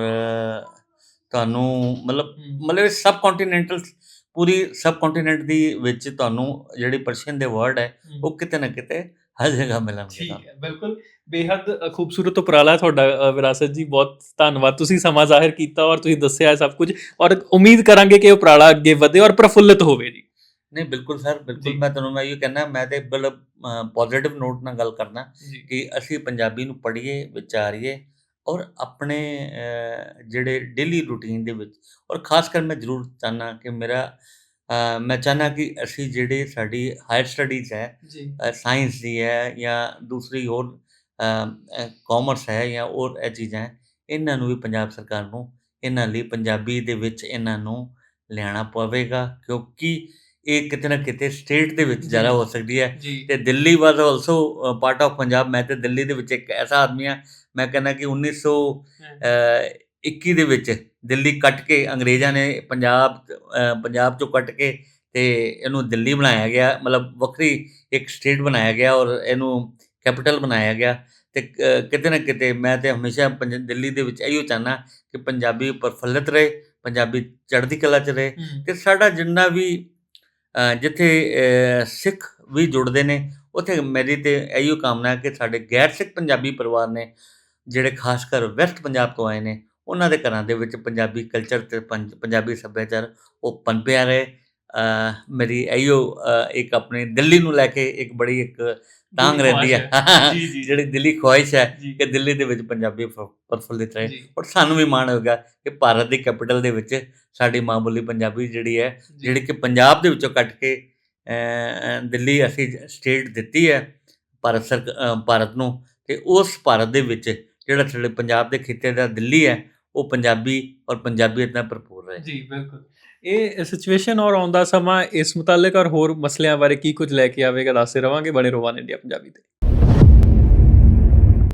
Speaker 2: ਤੁਹਾਨੂੰ ਮਤਲਬ ਮਤਲਬ ਸਬ ਕੰਟੀਨੈਂਟਲ ਪੂਰੀ ਸਬ ਕੰਟੀਨੈਂਟ ਦੀ ਵਿੱਚ ਤੁਹਾਨੂੰ ਜਿਹੜੀ ਪਰਸ਼ੀਅਨ ਦੇ ਵਰਡ ਹੈ। ਉਹ ਕਿਤੇ ਨਾ ਕਿਤੇ ਹਰ ਜਗ੍ਹਾ ਮਿਲਣਗੇ
Speaker 1: ਠੀਕ ਹੈ ਬਿਲਕੁਲ। ਬੇਹੱਦ ਖੂਬਸੂਰਤ ਉਪਰਾਲਾ ਤੁਹਾਡਾ ਵਿਰਾਸਤ ਜੀ ਬਹੁਤ ਧੰਨਵਾਦ। ਤੁਸੀਂ ਸਮਾਂ ਜ਼ਾਹਿਰ ਕੀਤਾ ਔਰ ਤੁਸੀਂ ਦੱਸਿਆ ਸਭ ਕੁਝ ਔਰ ਉਮੀਦ ਕਰਾਂਗੇ ਕਿ ਇਹ ਉਪਰਾਲਾ ਅੱਗੇ ਵਧੇ ਔਰ ਪ੍ਰਫੁੱਲਿਤ ਹੋਵੇ ਜੀ।
Speaker 2: ਨਹੀਂ ਬਿਲਕੁਲ ਸਰ ਬਿਲਕੁਲ। ਮੈਂ ਤੁਹਾਨੂੰ ਮੈਂ ਇਹ ਕਹਿੰਦਾ ਮੈਂ ਤੇ ਮਤਲਬ ਪੋਜ਼ਿਟਿਵ ਨੋਟ ਨਾਲ ਗੱਲ ਕਰਨਾ ਕਿ ਅਸੀਂ ਪੰਜਾਬੀ ਨੂੰ ਪੜ੍ਹੀਏ ਵਿਚਾਰੀਏ ਔਰ ਆਪਣੇ ਜਿਹੜੇ ਡੇਲੀ ਰੂਟੀਨ ਦੇ ਵਿੱਚ ਔਰ ਖਾਸ ਕਰ ਮੈਂ ਜ਼ਰੂਰ ਚਾਹਨਾ ਕਿ ਮੇਰਾ ਮੈਂ ਚਾਹਨਾ ਕਿ ਅਸੀਂ ਜਿਹੜੇ ਸਾਡੀ ਹਾਇਰ ਸਟੱਡੀਜ਼ ਹੈ ਸਾਇੰਸ ਦੀ ਹੈ ਜਾਂ ਦੂਸਰੀ ਹੋਰ ਕਾਮਰਸ ਹੈ ਜਾਂ ਹੋਰ ਇਹ ਚੀਜ਼ਾਂ ਹੈ, ਇਹਨਾਂ ਨੂੰ ਵੀ ਪੰਜਾਬ ਸਰਕਾਰ ਨੂੰ ਇਹਨਾਂ ਲਈ ਪੰਜਾਬੀ ਦੇ ਵਿੱਚ ਇਹਨਾਂ ਨੂੰ ਲਿਆਉਣਾ ਪਵੇਗਾ ਕਿਉਂਕਿ ਇਹ ਕਿਤੇ ਨਾ ਕਿਤੇ ਸਟੇਟ ਦੇ ਵਿੱਚ। ਜ਼ਿਆਦਾ ਹੋ ਸਕਦੀ ਹੈ ਤੇ Delhi was also part of Punjab ਮੈਂ ਤੇ ਦਿੱਲੀ ਦੇ ਵਿੱਚ ਇੱਕ ਐਸਾ ਆਦਮੀ ਆ ਮੈਂ ਕਹਿੰਦਾ ਕਿ 1921 ਦੇ ਵਿੱਚ ਦਿੱਲੀ ਕੱਟ ਕੇ ਅੰਗਰੇਜ਼ਾਂ ਨੇ ਪੰਜਾਬ ਪੰਜਾਬ ਚੋਂ ਕੱਟ ਕੇ ਤੇ ਇਹਨੂੰ ਦਿੱਲੀ ਬਣਾਇਆ ਗਿਆ ਮਤਲਬ ਵੱਖਰੀ ਇੱਕ ਸਟੇਟ ਬਣਾਇਆ ਗਿਆ ਔਰ ਇਹਨੂੰ ਕੈਪੀਟਲ ਬਣਾਇਆ ਗਿਆ ਤੇ ਕਿਤੇ ਨਾ ਕਿਤੇ ਮੈਂ ਤੇ ਹਮੇਸ਼ਾ ਪੰਜ- ਦਿੱਲੀ ਦੇ ਵਿੱਚ ਇਹੋ ਚਾਹਨਾ ਕਿ ਪੰਜਾਬੀ ਪ੍ਰਫੁੱਲਤ ਰਹੇ ਪੰਜਾਬੀ ਚੜ੍ਹਦੀ ਕਲਾ ਚ ਰਹੇ ਤੇ ਸਾਡਾ ਜਿੰਨਾ ਵੀ ਜਿੱਥੇ ਸਿੱਖ ਵੀ ਜੁੜਦੇ ਨੇ ਉੱਥੇ ਮੇਰੀ ਤੇ ਇਹੋ ਕਾਮਨਾ ਹੈ ਕਿ ਸਾਡੇ ਗੈਰ ਸਿੱਖ ਪੰਜਾਬੀ ਪਰਿਵਾਰ ਨੇ ਜਿਹੜੇ ਖਾਸ ਕਰ ਵੈਸਟ ਪੰਜਾਬ ਤੋਂ ਆਏ ਨੇ ਉਹਨਾਂ ਦੇ ਘਰਾਂ ਦੇ ਵਿੱਚ ਪੰਜਾਬੀ ਕਲਚਰ ਤੇ ਪੰਜ- ਪੰਜਾਬੀ ਸੱਭਿਆਚਾਰ ਉਹ ਪਨਪਿਆ ਰਹੇ। ਮੇਰੀ ਇਹੋ ਇੱਕ ਆਪਣੇ ਦਿੱਲੀ ਨੂੰ ਲੈ ਕੇ ਇੱਕ ਬੜੀ ਇੱਕ ਤਾਂਗ ਰਹਿੰਦੀ ਹੈ। ਜਿਹੜੀ ਦਿੱਲੀ ਖੁਆਇਸ਼ ਹੈ ਕਿ ਦਿੱਲੀ ਦੇ ਵਿੱਚ ਪੰਜਾਬੀ ਪ੍ਰਫੁੱਲਿਤ ਰਹੇ। ਔਰ ਸਾਨੂੰ ਵੀ ਮਾਣ ਹੋਗਾ ਕਿ ਭਾਰਤ ਦੀ ਕੈਪੀਟਲ ਦੇ ਵਿੱਚ ਸਾਡੀ ਮਾਂ ਬੋਲੀ ਪੰਜਾਬੀ ਜਿਹੜੀ ਹੈ। ਜਿਹੜੀ ਕਿ ਪੰਜਾਬ ਦੇ ਵਿੱਚੋਂ ਕੱਟ ਕੇ ਦਿੱਲੀ ਅਸੀਂ ਸਟੇਟ ਦਿੱਤੀ ਹੈ ਭਾਰਤ ਸਰ ਅ, ਭਾਰਤ ਨੂੰ। ਤੇ ਉਸ ਭਾਰਤ ਦੇ ਵਿੱਚ ਜਿਹੜਾ ਸਾਡੇ ਪੰਜਾਬ ਦੇ ਖਿੱਤੇ ਦਾ ਦਿੱਲੀ ਹੈ, ਉਹ ਪੰਜਾਬੀ ਔਰ ਪੰਜਾਬੀਅਤ ਨਾਲ ਭਰਪੂਰ ਰਹੇ।
Speaker 1: ਜੀ, ਬਿਲਕੁਲ। ਇਹ ਸਿਚੁਏਸ਼ਨ ਔਰ ਆਉਂਦਾ ਸਮਾਂ ਇਸ ਮੁਤਲਕ ਔਰ ਹੋਰ ਮਸਲਿਆਂ ਬਾਰੇ ਕੀ ਕੁਝ ਲੈ ਕੇ ਆਵੇਗਾ, ਦੱਸਦੇ ਰਵਾਂਗੇ ਬਣੇ ਰੋਵਾਨ ਇੰਡੀਆ ਪੰਜਾਬੀ ਤੇ।